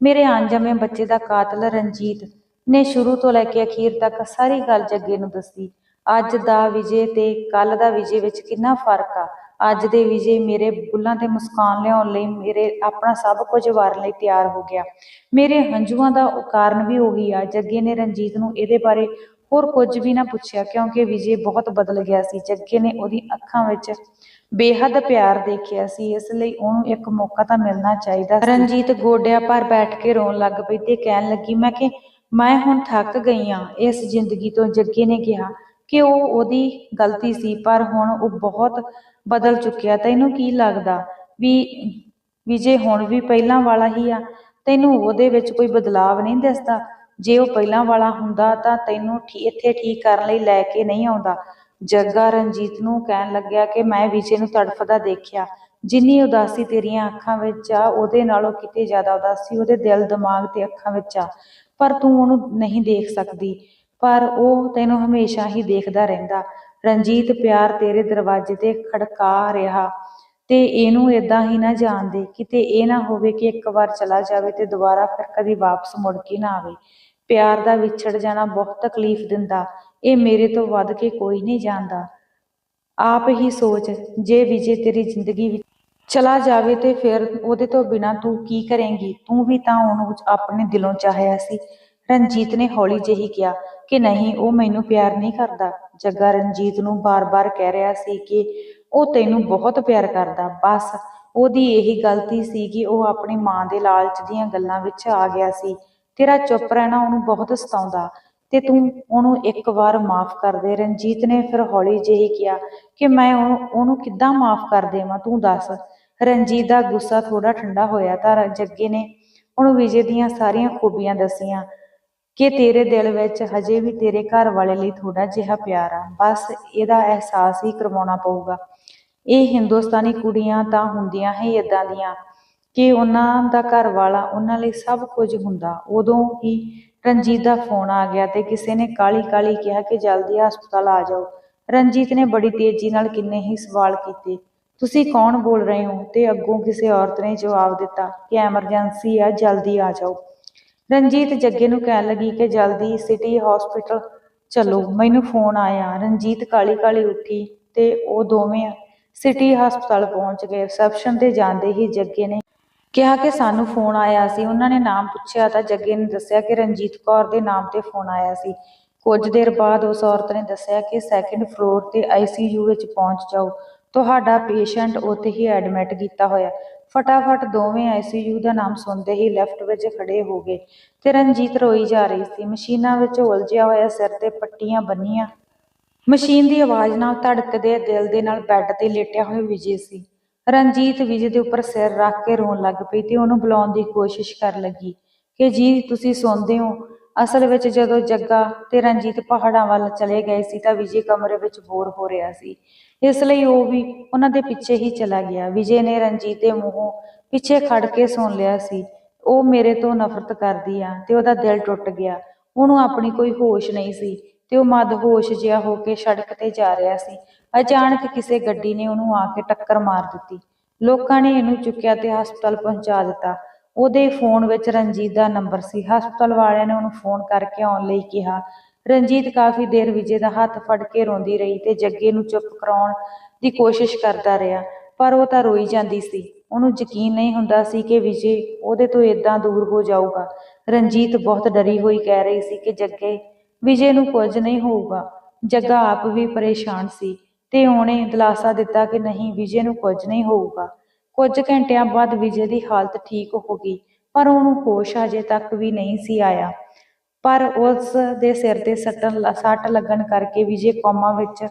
ਮੇਰੇ ਅਣਜੰਮੇ ਬੱਚੇ ਦਾ ਕਾਤਲ ਰਣਜੀਤ ਨੇ ਸ਼ੁਰੂ ਤੋਂ ਲੈ ਕੇ ਅਖੀਰ ਤੱਕ ਸਾਰੀ ਗੱਲ ਜੱਗੇ ਨੂੰ ਦੱਸੀ। ਅੱਜ ਦਾ ਵਿਜੇ ਤੇ ਕੱਲ ਦਾ ਵਿਜੇ ਵਿੱਚ ਕਿੰਨਾ ਫ਼ਰਕ ਆ? ਅੱਜ ਦੇ ਵਿਜੇ ਮੇਰੇ ਬੁੱਲਾਂ ਤੇ ਮੁਸਕਾਨ ਲਿਆਉਣ ਲਈ ਮੇਰੇ ਆਪਣਾ ਸਭ ਕੁਝ ਵਾਰਨ ਲਈ ਤਿਆਰ ਹੋ ਗਿਆ। ਮੇਰੇ ਹੰਝੂਆਂ ਦਾ ਕਾਰਨ ਵੀ ਉਹੀ ਆ। ਜੱਗੇ ਨੇ ਰਣਜੀਤ ਨੂੰ ਇਹਦੇ ਬਾਰੇ ਹੋਰ ਕੁਝ ਵੀ ਨਾ ਪੁੱਛਿਆ, ਕਿਉਂਕਿ ਵਿਜੇ ਬਹੁਤ ਬਦਲ ਗਿਆ ਸੀ। ਜੱਗੇ ਨੇ ਉਹਦੀ ਅੱਖਾਂ ਵਿੱਚ ਬੇਹੱਦ ਪਿਆਰ ਦੇਖਿਆ ਸੀ। ਇਸ ਲਈ ਉਹਨੂੰ ਇੱਕ ਮੌਕਾ ਤਾਂ ਮਿਲਣਾ ਚਾਹੀਦਾ ਸੀ। ਰਣਜੀਤ ਗੋਡਿਆਂ ਪਰ ਬੈਠ ਕੇ ਰੋਣ ਲੱਗ ਪਈ ਤੇ ਕਹਿਣ ਲੱਗੀ, ਮੈਂ ਕਿ, ਮੈਂ ਹੁਣ ਥੱਕ ਗਈ ਆ। ਇਸ ਜ਼ਿੰਦਗੀ ਤੋਂ ਜੱਗੇ ਨੇ ਕਿਹਾ ਕਿ ਉਹ ਉਹਦੀ ਗਲਤੀ ਸੀ, ਪਰ ਹੁਣ ਉਹ ਬਹੁਤ ਬਦਲ ਚੁੱਕਿਆ। ਤੈਨੂੰ ਕੀ ਲੱਗਦਾ ਵੀ ਵਿਜੇ ਹੁਣ ਵੀ ਪਹਿਲਾਂ ਵਾਲਾ ਹੀ ਆ? ਤੈਨੂੰ ਉਹਦੇ ਵਿੱਚ ਕੋਈ ਬਦਲਾਵ ਨਹੀਂ ਦਿਸਦਾ? ਜੇ ਉਹ ਪਹਿਲਾਂ ਵਾਲਾ ਹੁੰਦਾ ਤਾਂ ਤੈਨੂੰ ਠੀ- ਇੱਥੇ ਠੀਕ ਕਰਨ ਲਈ ਲੈ ਕੇ ਨਹੀਂ ਆਉਂਦਾ। ਜੱਗਾ ਰਣਜੀਤ ਨੂੰ ਕਹਿਣ ਲੱਗਿਆ ਕਿ ਮੈਂ ਵਿਜੇ ਨੂੰ ਤੜਫਦਾ ਦੇਖਿਆ। ਜਿੰਨੀ ਉਦਾਸੀ ਤੇਰੀਆਂ ਅੱਖਾਂ ਵਿੱਚ ਆ, ਉਹਦੇ ਨਾਲੋਂ ਕਿਤੇ ਜ਼ਿਆਦਾ ਉਦਾਸੀ ਉਹਦੇ ਦਿਲ ਦਿਮਾਗ ਤੇ ਅੱਖਾਂ ਵਿੱਚ ਆ। ਪਰ ਤੂੰ ਉਹਨੂੰ ਨਹੀਂ ਦੇਖ ਸਕਦੀ। ਪਰ ਉਹ ਤੈਨੂੰ ਹਮੇਸ਼ਾ ਹੀ ਦੇਖਦਾ ਰਹਿੰਦਾ। ਰਣਜੀਤ ਪਿਆਰ ਤੇਰੇ ਦਰਵਾਜ਼ੇ ਤੇ ਖੜਕਾ ਰਿਹਾ ਤੇ ਇਹਨੂੰ ਇਦਾਂ ਹੀ ਨਾ ਜਾਣ ਦੇ ਕਿਤੇ ਇਹ ਨਾ ਹੋਵੇ ਕਿ ਇੱਕ ਵਾਰ ਚਲਾ ਜਾਵੇ ਤੇ ਦੁਬਾਰਾ ਫਿਰ ਕਦੀ ਵਾਪਸ ਮੁੜ ਕੇ ਨਾ ਆਵੇ। ਪਿਆਰ ਦਾ ਵਿਛੜ ਜਾਣਾ ਬਹੁਤ ਤਕਲੀਫ ਦਿੰਦਾ। ਇਹ ਮੇਰੇ ਤੋਂ ਵੱਧ ਕੇ ਕੋਈ ਨਹੀਂ ਜਾਣਦਾ। ਆਪ ਹੀ ਸੋਚ, ਜੇ ਵਿਜੇ ਤੇਰੀ ਜ਼ਿੰਦਗੀ ਵਿੱਚ ਚਲਾ ਜਾਵੇ ਤੇ ਫਿਰ ਉਹਦੇ ਤੋਂ ਬਿਨਾ ਤੂੰ ਕੀ ਕਰੇਂਗੀ? ਤੂੰ ਵੀ ਤਾਂ ਉਹਨੂੰ ਆਪਣੇ ਦਿਲੋਂ ਚਾਹਿਆ ਸੀ। ਰਣਜੀਤ ਨੇ ਹੌਲੀ ਜਿਹੀ ਕਿਹਾ ਕਿ ਨਹੀਂ, ਉਹ ਮੈਨੂੰ ਪਿਆਰ ਨਹੀਂ ਕਰਦਾ। ਜੱਗਾ ਰਣਜੀਤ ਨੂੰ ਬਾਰ-ਬਾਰ ਕਹਿ ਰਿਹਾ ਸੀ ਕਿ ਉਹ ਤੈਨੂੰ ਬਹੁਤ ਪਿਆਰ ਕਰਦਾ। ਬਸ ਉਹਦੀ ਇਹੀ ਗਲਤੀ ਸੀ ਕਿ ਉਹ ਆਪਣੀ ਮਾਂ ਦੇ ਲਾਲਚ ਦੀਆਂ ਗੱਲਾਂ ਵਿੱਚ ਆ ਗਿਆ ਸੀ। ਤੇਰਾ ਚੁੱਪ ਰਹਿਣਾ ਉਹਨੂੰ ਬਹੁਤ ਸਤਾਉਂਦਾ ਤੇ ਤੂੰ ਉਹਨੂੰ ਇੱਕ ਵਾਰ ਮਾਫ ਕਰ ਦੇ। ਰਣਜੀਤ ਨੇ ਫਿਰ ਹੌਲੀ ਜਿਹੀ ਕਿਹਾ ਕਿ ਮੈਂ ਉਹਨੂੰ ਕਿੱਦਾਂ ਮਾਫ ਕਰ ਦੇਵਾਂ ਤੂੰ ਦੱਸ। ਰਣਜੀਤ ਦਾ ਗੁੱਸਾ ਥੋੜਾ ਠੰਡਾ ਹੋਇਆ ਤਾਂ ਰ- ਜੱਗੇ ਨੇ ਉਹਨੂੰ ਵਿਜੇ ਦੀਆਂ ਸਾਰੀਆਂ ਖੂਬੀਆਂ ਦੱਸੀਆਂ ਕਿ ਤੇਰੇ ਦਿਲ ਵਿੱਚ ਹਜੇ ਵੀ ਤੇਰੇ ਘਰ ਵਾਲੇ ਲਈ ਥੋੜਾ ਜਿਹਾ ਪਿਆਰ ਆ। ਬਸ ਇਹਦਾ ਅਹਿਸਾਸ ਹੀ ਕਰਵਾਉਣਾ ਪਊਗਾ। ਇਹ ਹਿੰਦੁਸਤਾਨੀ ਕੁੜੀਆਂ ਤਾਂ ਹੁੰਦੀਆਂ ਹੀ ਇਦਾਂ ਦੀਆਂ। ਕਿ ਉਹਨਾਂ ਦਾ ਘਰ ਵਾਲਾ ਉਹਨਾਂ ਲਈ ਸਭ ਕੁਝ ਹੁੰਦਾ। ਉਦੋਂ ਹੀ ਰਣਜੀਤ ਦਾ ਫੋਨ ਆ ਗਿਆ ਤੇ ਕਿਸੇ ਨੇ ਕਾਲੀ ਕਾਲੀ ਕਿਹਾ ਕਿ ਜਲਦੀ ਹਸਪਤਾਲ ਆ ਜਾਓ। ਰਣਜੀਤ ਨੇ ਬੜੀ ਤੇਜ਼ੀ ਨਾਲ ਕਿੰਨੇ ਹੀ ਸਵਾਲ ਕੀਤੇ। ਤੁਸੀਂ ਕੌਣ ਬੋਲ ਰਹੇ ਹੋ? ਤੇ ਅੱਗੋਂ ਕਿਸੇ ਔਰਤ ਨੇ ਜਵਾਬ ਦਿੱਤਾ ਕਿ ਐਮਰਜੈਂਸੀ ਆ, ਜਲਦੀ ਆ ਜਾਓ। ਰਣਜੀਤ ਜੱਗੇ ਨੂੰ ਕਹਿਣ ਲੱਗੀ ਕਿ ਜਲਦੀ ਸਿਟੀ ਹਸਪੀਟਲ ਚਲੋ। ਮੈਨੂੰ ਫੋਨ ਆਇਆ। ਰਣਜੀਤ ਕਾਲੀ ਕਾਲੀ ਉੱਠੀ ਤੇ ਉਹ ਦੋਵੇਂ ਸਿਟੀ ਹਸਪਤਾਲ ਪਹੁੰਚ ਗਏ। ਰਿਸੈਪਸ਼ਨ ਤੇ ਜਾਂਦੇ ਹੀ ਜੱਗੇ ਨੇ ਕਿਹਾ ਕਿ ਸਾਨੂੰ ਫੋਨ ਆਇਆ ਸੀ। ਉਹਨਾਂ ਨੇ ਨਾਮ ਪੁੱਛਿਆ ਤਾਂ ਜੱਗੇ ਨੇ ਦੱਸਿਆ ਕਿ ਰਣਜੀਤ ਕੌਰ ਦੇ ਨਾਮ ਤੇ ਫੋਨ ਆਇਆ ਸੀ। ਕੁਝ ਦੇਰ ਬਾਅਦ ਉਸ ਔਰਤ ਨੇ ਦੱਸਿਆ ਕਿ ਸੈਕੰਡ ਫਲੋਰ ਤੇ ਆਈਸੀਯੂ ਵਿੱਚ ਪਹੁੰਚ ਜਾਓ। ਤੁਹਾਡਾ ਪੇਸ਼ੈਂਟ ਉੱਥੇ ਹੀ ਐਡਮਿਟ ਕੀਤਾ ਹੋਇਆ। ਫਟਾਫਟ ਦੋਵੇਂ ਆਈਸੀਯੂ ਦਾ ਨਾਮ ਸੁਣਦੇ ਹੀ ਲੈਫਟ ਵਿੱਚ ਖੜੇ ਹੋ ਗਏ ਤੇ ਰਣਜੀਤ ਰੋਈ ਜਾ ਰਹੀ ਸੀ। ਮਸ਼ੀਨਾਂ ਵਿੱਚ ਉਲਝਿਆ ਹੋਇਆ ਸਿਰ ਤੇ ਪੱਟੀਆਂ ਬੰਨੀਆਂ। ਮਸ਼ੀਨ ਦੀ ਆਵਾਜ਼ ਨਾਲ ਧੜਕਦੇ ਦਿਲ ਦੇ ਨਾਲ ਬੈੱਡ ਤੇ ਲੇਟਿਆ ਹੋਇਆ ਵਿਜੇ ਸੀ। ਰਣਜੀਤ ਵਿਜੇ ਦੇ ਉੱਪਰ ਸਿਰ ਰੱਖ ਕੇ ਰੋਣ ਲੱਗ ਪਈ ਤੇ ਉਹਨੂੰ ਬੁਲਾਉਣ ਦੀ ਕੋਸ਼ਿਸ਼ ਕਰਨ ਲੱਗੀ ਕਿ ਜੀ ਤੁਸੀਂ ਸੁਣਦੇ ਹੋ। ਅਸਲ ਵਿੱਚ ਜਦੋਂ ਜੱਗਾ ਤੇ ਰਣਜੀਤ ਪਹਾੜਾਂ ਵੱਲ ਚਲੇ ਗਏ ਸੀ ਤਾਂ ਵਿਜੇ ਕਮਰੇ ਵਿੱਚ ਬੋਰ ਹੋ ਰਿਹਾ ਸੀ। ਇਸ ਲਈ ਉਹ ਵੀ ਉਹਨਾਂ ਦੇ ਪਿੱਛੇ ਹੀ ਚਲਾ ਗਿਆ। ਵਿਜੇ ਨੇ ਰਣਜੀਤ ਦੇ ਮੂੰਹੋਂ ਪਿੱਛੇ ਖੜ ਕੇ ਸੁਣ ਲਿਆ ਸੀ, ਉਹ ਮੇਰੇ ਤੋਂ ਨਫ਼ਰਤ ਕਰਦੀ ਆ ਤੇ ਉਹਦਾ ਦਿਲ ਟੁੱਟ ਗਿਆ। ਉਹਨੂੰ ਆਪਣੀ ਕੋਈ ਹੋਸ਼ ਨਹੀਂ ਸੀ ਤੇ ਉਹ ਮਦਹੋਸ਼ ਜਿਹਾ ਹੋ ਕੇ ਸੜਕ ਤੇ ਜਾ ਰਿਹਾ ਸੀ। ਅਚਾਨਕ ਕਿਸੇ ਗੱਡੀ ਨੇ ਉਹਨੂੰ ਆ ਕੇ ਟੱਕਰ ਮਾਰ ਦਿੱਤੀ। ਲੋਕਾਂ ਨੇ ਇਹਨੂੰ ਚੁੱਕਿਆ ਤੇ ਹਸਪਤਾਲ ਪਹੁੰਚਾ ਦਿੱਤਾ। ਉਹਦੇ ਫੋਨ ਵਿੱਚ ਰਣਜੀਤ ਦਾ ਨੰਬਰ ਸੀ। ਹਸਪਤਾਲ ਵਾਲਿਆਂ ਨੇ ਉਹਨੂੰ ਫੋਨ ਕਰਕੇ ਆਉਣ ਲਈ ਕਿਹਾ। ਰਣਜੀਤ ਕਾਫੀ ਦੇਰ ਵਿਜੇ ਦਾ ਹੱਥ ਫੜ ਕੇ ਰੋਂਦੀ ਰਹੀ ਤੇ ਜੱਗੇ ਨੂੰ ਚੁੱਪ ਕਰਾਉਣ ਦੀ ਕੋਸ਼ਿਸ਼ ਕਰਦਾ ਰਿਹਾ, ਪਰ ਉਹ ਤਾਂ ਰੋਈ ਜਾਂਦੀ ਸੀ। ਉਹਨੂੰ ਯਕੀਨ ਨਹੀਂ ਹੁੰਦਾ ਸੀ ਕਿ ਵਿਜੇ ਉਹਦੇ ਤੋਂ ਇਦਾਂ ਦੂਰ ਹੋ ਜਾਊਗਾ। ਰਣਜੀਤ ਬਹੁਤ ਡਰੀ ਹੋਈ ਕਹਿ ਰਹੀ ਸੀ ਕਿ ਜੱਗੇ, ਵਿਜੇ ਨੂੰ ਕੁਝ ਨਹੀਂ ਹੋਊਗਾ। ਜੱਗਾ ਆਪ ਵੀ ਪਰੇਸ਼ਾਨ ਸੀ। ਤੇ ਉਹਨੇ ਦਿਲਾਸਾ ਦਿੱਤਾ ਕਿ ਨਹੀਂ, ਵਿਜੇ ਨੂੰ ਕੁਝ ਨਹੀਂ ਹੋਊਗਾ। ਕੁਝ ਘੰਟਿਆਂ ਬਾਅਦ ਵਿਜੇ ਦੀ ਹਾਲਤ ਠੀਕ ਹੋ ਗਈ, ਪਰ ਉਹਨੂੰ ਹੋਸ਼ ਅਜੇ ਤੱਕ ਵੀ ਨਹੀਂ ਸੀ ਆਇਆ। ਪਰ ਉਸ ਦੇ ਸਿਰ ਤੇ ਸੱਟਣ ਸੱਟ ਲੱਗਣ ਕਰਕੇ ਵਿਜੇ ਕੋਮਾ ਵਿੱਚ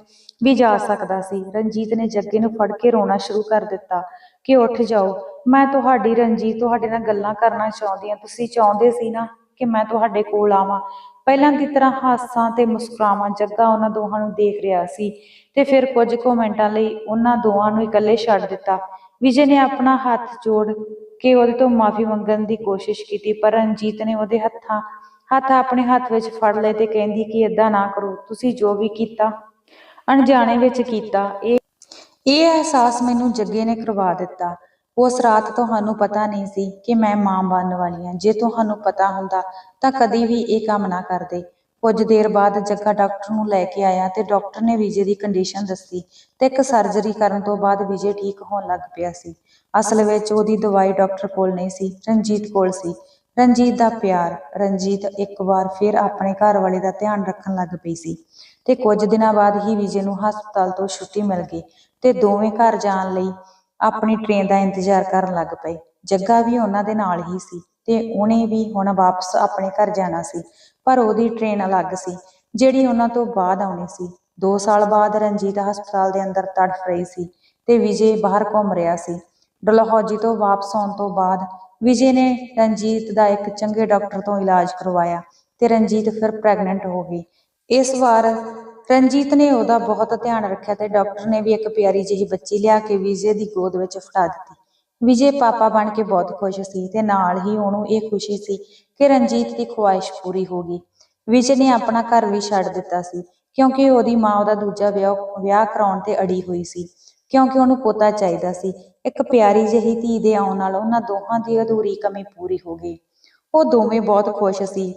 ਵੀ ਜਾ ਸਕਦਾ ਸੀ। ਰਣਜੀਤ ਨੇ ਜੱਗੇ ਨੂੰ ਫੜ ਕੇ ਰੋਣਾ ਸ਼ੁਰੂ ਕਰ ਦਿੱਤਾ ਕਿ ਉੱਠ ਜਾਓ। ਮੈਂ ਤੁਹਾਡੀ, ਰਣਜੀਤ ਤੁਹਾਡੇ ਨਾਲ ਗੱਲਾਂ ਕਰਨਾ ਚਾਹੁੰਦੀ ਹਾਂ। ਤੁਸੀਂ ਚਾਹੁੰਦੇ ਸੀ ਨਾ ਕਿ ਮੈਂ ਤੁਹਾਡੇ ਕੋਲ ਆਵਾਂ। ਪਹਿਲਾਂ ਦੀ ਤਰ੍ਹਾਂ ਹਾਸਾਂ ਤੇ ਮੁਸਕਰਾਵਾਂ ਜੱਗਾ ਉਹਨਾਂ ਦੋਹਾਂ ਨੂੰ ਦੇਖ ਰਿਹਾ ਸੀ ਤੇ ਫਿਰ ਕੁਝ ਕੁ ਮਿੰਟਾਂ ਲਈ ਉਹਨਾਂ ਦੋਹਾਂ ਨੂੰ ਇਕੱਲੇ ਛੱਡ ਦਿੱਤਾ। ਵਿਜੇ ਨੇ ਆਪਣਾ ਹੱਥ ਜੋੜ ਕੇ ਉਹਦੇ ਤੋਂ ਮਾਫੀ ਮੰਗਣ ਦੀ ਕੋਸ਼ਿਸ਼ ਕੀਤੀ, ਪਰ ਰਣਜੀਤ ਨੇ ਉਹਦੇ ਹੱਥਾਂ, ਹੱਥ ਆਪਣੇ ਹੱਥ ਵਿੱਚ ਫੜ ਲਏ ਤੇ ਕਹਿੰਦੀ ਕਿ ਇਦਾਂ ਨਾ ਕਰੋ, ਤੁਸੀਂ ਜੋ ਵੀ ਕੀਤਾ, ਅਣਜਾਣੇ ਵਿੱਚ ਕੀਤਾ, ਇਹ ਇਹ ਅਹਿਸਾਸ ਮੈਨੂੰ ਜੱਗੇ ਨੇ ਕਰਵਾ ਦਿੱਤਾ। ਉਸ ਰਾਤ ਤੁਹਾਨੂੰ ਪਤਾ ਨਹੀਂ ਸੀ ਕਿ ਮੈਂ ਮਾਂ ਬਣਨ ਵਾਲੀ ਹਾਂ। ਜੇ ਤੁਹਾਨੂੰ ਪਤਾ ਹੁੰਦਾ ਤਾਂ ਕਦੀ ਵੀ ਇਹ ਕੰਮ ਨਾ ਕਰਦੇ। ਕੁਝ ਦੇਰ ਬਾਅਦ ਜੱਗਾ ਡਾਕਟਰ ਨੂੰ ਲੈ ਕੇ ਆਇਆ ਤੇ ਡਾਕਟਰ ਨੇ ਵਿਜੇ ਦੀ ਕੰਡੀਸ਼ਨ ਦੱਸੀ ਤੇ ਇੱਕ ਸਰਜਰੀ ਕਰਨ ਤੋਂ ਬਾਅਦ ਵਿਜੇ ਠੀਕ ਹੋਣ ਲੱਗ ਪਿਆ ਸੀ। ਅਸਲ ਵਿੱਚ ਉਹਦੀ ਦਵਾਈ ਡਾਕਟਰ ਕੋਲ ਨਹੀਂ ਸੀ, ਰਣਜੀਤ ਕੋਲ ਸੀ। ਰਣਜੀਤ ਦਾ ਪਿਆਰ, ਰਣਜੀਤ ਇੱਕ ਵਾਰ ਫਿਰ ਆਪਣੇ ਘਰ ਵਾਲੇ ਦਾ ਧਿਆਨ ਰੱਖਣ ਲੱਗ ਪਈ ਸੀ ਤੇ ਕੁਝ ਦਿਨਾਂ ਬਾਅਦ ਹੀ ਵਿਜੇ ਨੂੰ ਹਸਪਤਾਲ ਤੋਂ ਛੁੱਟੀ ਮਿਲ ਗਈ ਤੇ ਦੋਵੇਂ ਘਰ ਜਾਣ ਲਈ ਆਪਣੀ ਟ੍ਰੇਨ ਦਾ ਇੰਤਜ਼ਾਰ ਕਰਨ ਲੱਗ ਪਏ। ਜੱਗਾ ਵੀ ਉਹਨਾਂ ਦੇ ਨਾਲ ਹੀ ਸੀ ਤੇ ਉਹਨੇ ਵੀ ਹੁਣ ਵਾਪਸ ਆਪਣੇ ਘਰ ਜਾਣਾ ਸੀ, ਪਰ ਉਹਦੀ ਟ੍ਰੇਨ ਅਲੱਗ ਸੀ, ਜਿਹੜੀ ਉਹਨਾਂ ਤੋਂ ਬਾਅਦ ਆਉਣੀ ਸੀ। 2 ਸਾਲ ਬਾਅਦ ਰਣਜੀਤ ਹਸਪਤਾਲ ਦੇ ਅੰਦਰ ਤੜਫ ਰਹੀ ਸੀ ਤੇ ਵਿਜੇ ਬਾਹਰ ਘੁੰਮ ਰਿਹਾ ਸੀ। ਡਲਹੌਜੀ ਤੋਂ ਵਾਪਸ ਆਉਣ ਤੋਂ ਬਾਅਦ ਵਿਜੇ ਨੇ ਰਣਜੀਤ ਦਾ ਇੱਕ ਚੰਗੇ ਡਾਕਟਰ ਤੋਂ ਇਲਾਜ ਕਰਵਾਇਆ ਤੇ ਰਣਜੀਤ ਫਿਰ ਪ੍ਰੈਗਨੈਂਟ ਹੋ ਗਈ। ਇਸ ਵਾਰ ਰਣਜੀਤ ਨੇ ਉਹਦਾ ਬਹੁਤ ਧਿਆਨ ਰੱਖਿਆ ਤੇ ਡਾਕਟਰ ਨੇ ਵੀ ਇੱਕ ਪਿਆਰੀ ਜਿਹੀ ਬੱਚੀ ਲਿਆ ਕੇ ਵਿਜੇ ਦੀ ਗੋਦ ਵਿੱਚ ਫਟਾ ਦਿੱਤੀ। ਵਿਜੇ ਪਾਪਾ ਬਣ ਕੇ ਬਹੁਤ ਖੁਸ਼ ਸੀ ਤੇ ਨਾਲ ਹੀ ਉਹਨੂੰ ਇਹ ਖੁਸ਼ੀ ਸੀ ਕਿ ਰਣਜੀਤ ਦੀ ਖੁਆਇਸ਼ ਪੂਰੀ ਹੋ ਗਈ। ਵਿਜੇ ਨੇ ਆਪਣਾ ਘਰ ਵੀ ਛੱਡ ਦਿੱਤਾ ਸੀ, ਕਿਉਂਕਿ ਉਹਦੀ ਮਾਂ ਉਹਦਾ ਦੂਜਾ ਵਿਆਹ ਵਿਆਹ ਕਰਾਉਣ ਤੇ ਅੜੀ ਹੋਈ ਸੀ, ਕਿਉਂਕਿ ਉਹਨੂੰ ਪੋਤਾ ਚਾਹੀਦਾ ਸੀ। ਇੱਕ ਪਿਆਰੀ ਜਿਹੀ ਧੀ ਦੇ ਆਉਣ ਨਾਲ ਉਹਨਾਂ ਦੋਹਾਂ ਦੀ ਅਧੂਰੀ ਕਮੀ ਪੂਰੀ ਹੋ ਗਈ। ਉਹ ਦੋਵੇਂ ਬਹੁਤ ਖੁਸ਼ ਸੀ।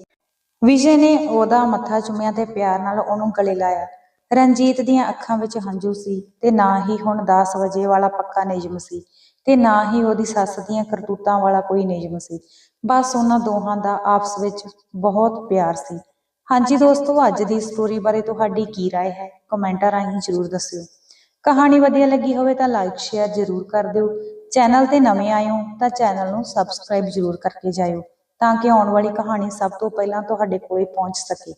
ਵਿਜੇ ਨੇ ਉਹਦਾ ਮੱਥਾ ਚੁੰਮਿਆ ਤੇ ਪਿਆਰ ਨਾਲ ਉਹਨੂੰ ਗਲੇ ਲਾਇਆ ਰਣਜੀਤ ਦੀਆਂ ਅੱਖਾਂ ਵਿੱਚ ਹੰਝੂ ਸੀ ਤੇ ਨਾ ਹੀ ਹੁਣ 10 ਵਜੇ ਵਾਲਾ ਪੱਕਾ ਨਿਯਮ ਸੀ ਤੇ ਨਾ ਹੀ ਉਹਦੀ ਸੱਸ ਦੀਆਂ ਕਰਤੂਤਾਂ ਵਾਲਾ ਕੋਈ ਨਿਯਮ ਸੀ ਬਸ ਉਹਨਾਂ ਦੋਹਾਂ ਦਾ ਆਪਸ ਵਿੱਚ ਬਹੁਤ ਪਿਆਰ ਸੀ ਹਾਂਜੀ ਦੋਸਤੋ ਅੱਜ ਦੀ ਸਟੋਰੀ ਬਾਰੇ ਤੁਹਾਡੀ ਕੀ رائے ਹੈ ਕਮੈਂਟਾਂ ਰਾਹੀਂ ਜ਼ਰੂਰ ਦੱਸਿਓ ਕਹਾਣੀ ਵਧੀਆ ਲੱਗੀ ਹੋਵੇ ਤਾਂ ਲਾਈਕ ਸ਼ੇਅਰ ਜ਼ਰੂਰ ਕਰ ਦਿਓ ਚੈਨਲ ਤੇ ਨਵੇਂ ਆਏ ਹੋ ਤਾਂ ਚੈਨਲ ਨੂੰ ਸਬਸਕ੍ਰਾਈਬ ਜ਼ਰੂਰ ਕਰਕੇ ਜਾਇਓ ਤਾਂ ਕਿ ਆਉਣ ਵਾਲੀ ਕਹਾਣੀ ਸਭ ਤੋਂ ਪਹਿਲਾਂ ਤੁਹਾਡੇ ਕੋਲੇ ਪਹੁੰਚ ਸਕੇ।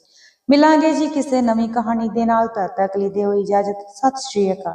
ਮਿਲਾਂਗੇ ਜੀ ਕਿਸੇ ਨਵੀਂ ਕਹਾਣੀ ਦੇ ਨਾਲ। ਤਦ ਤੱਕ ਲਈ ਦਿਓ ਇਜਾਜ਼ਤ। ਸਤਿ ਸ਼੍ਰੀ ਅਕਾਲ।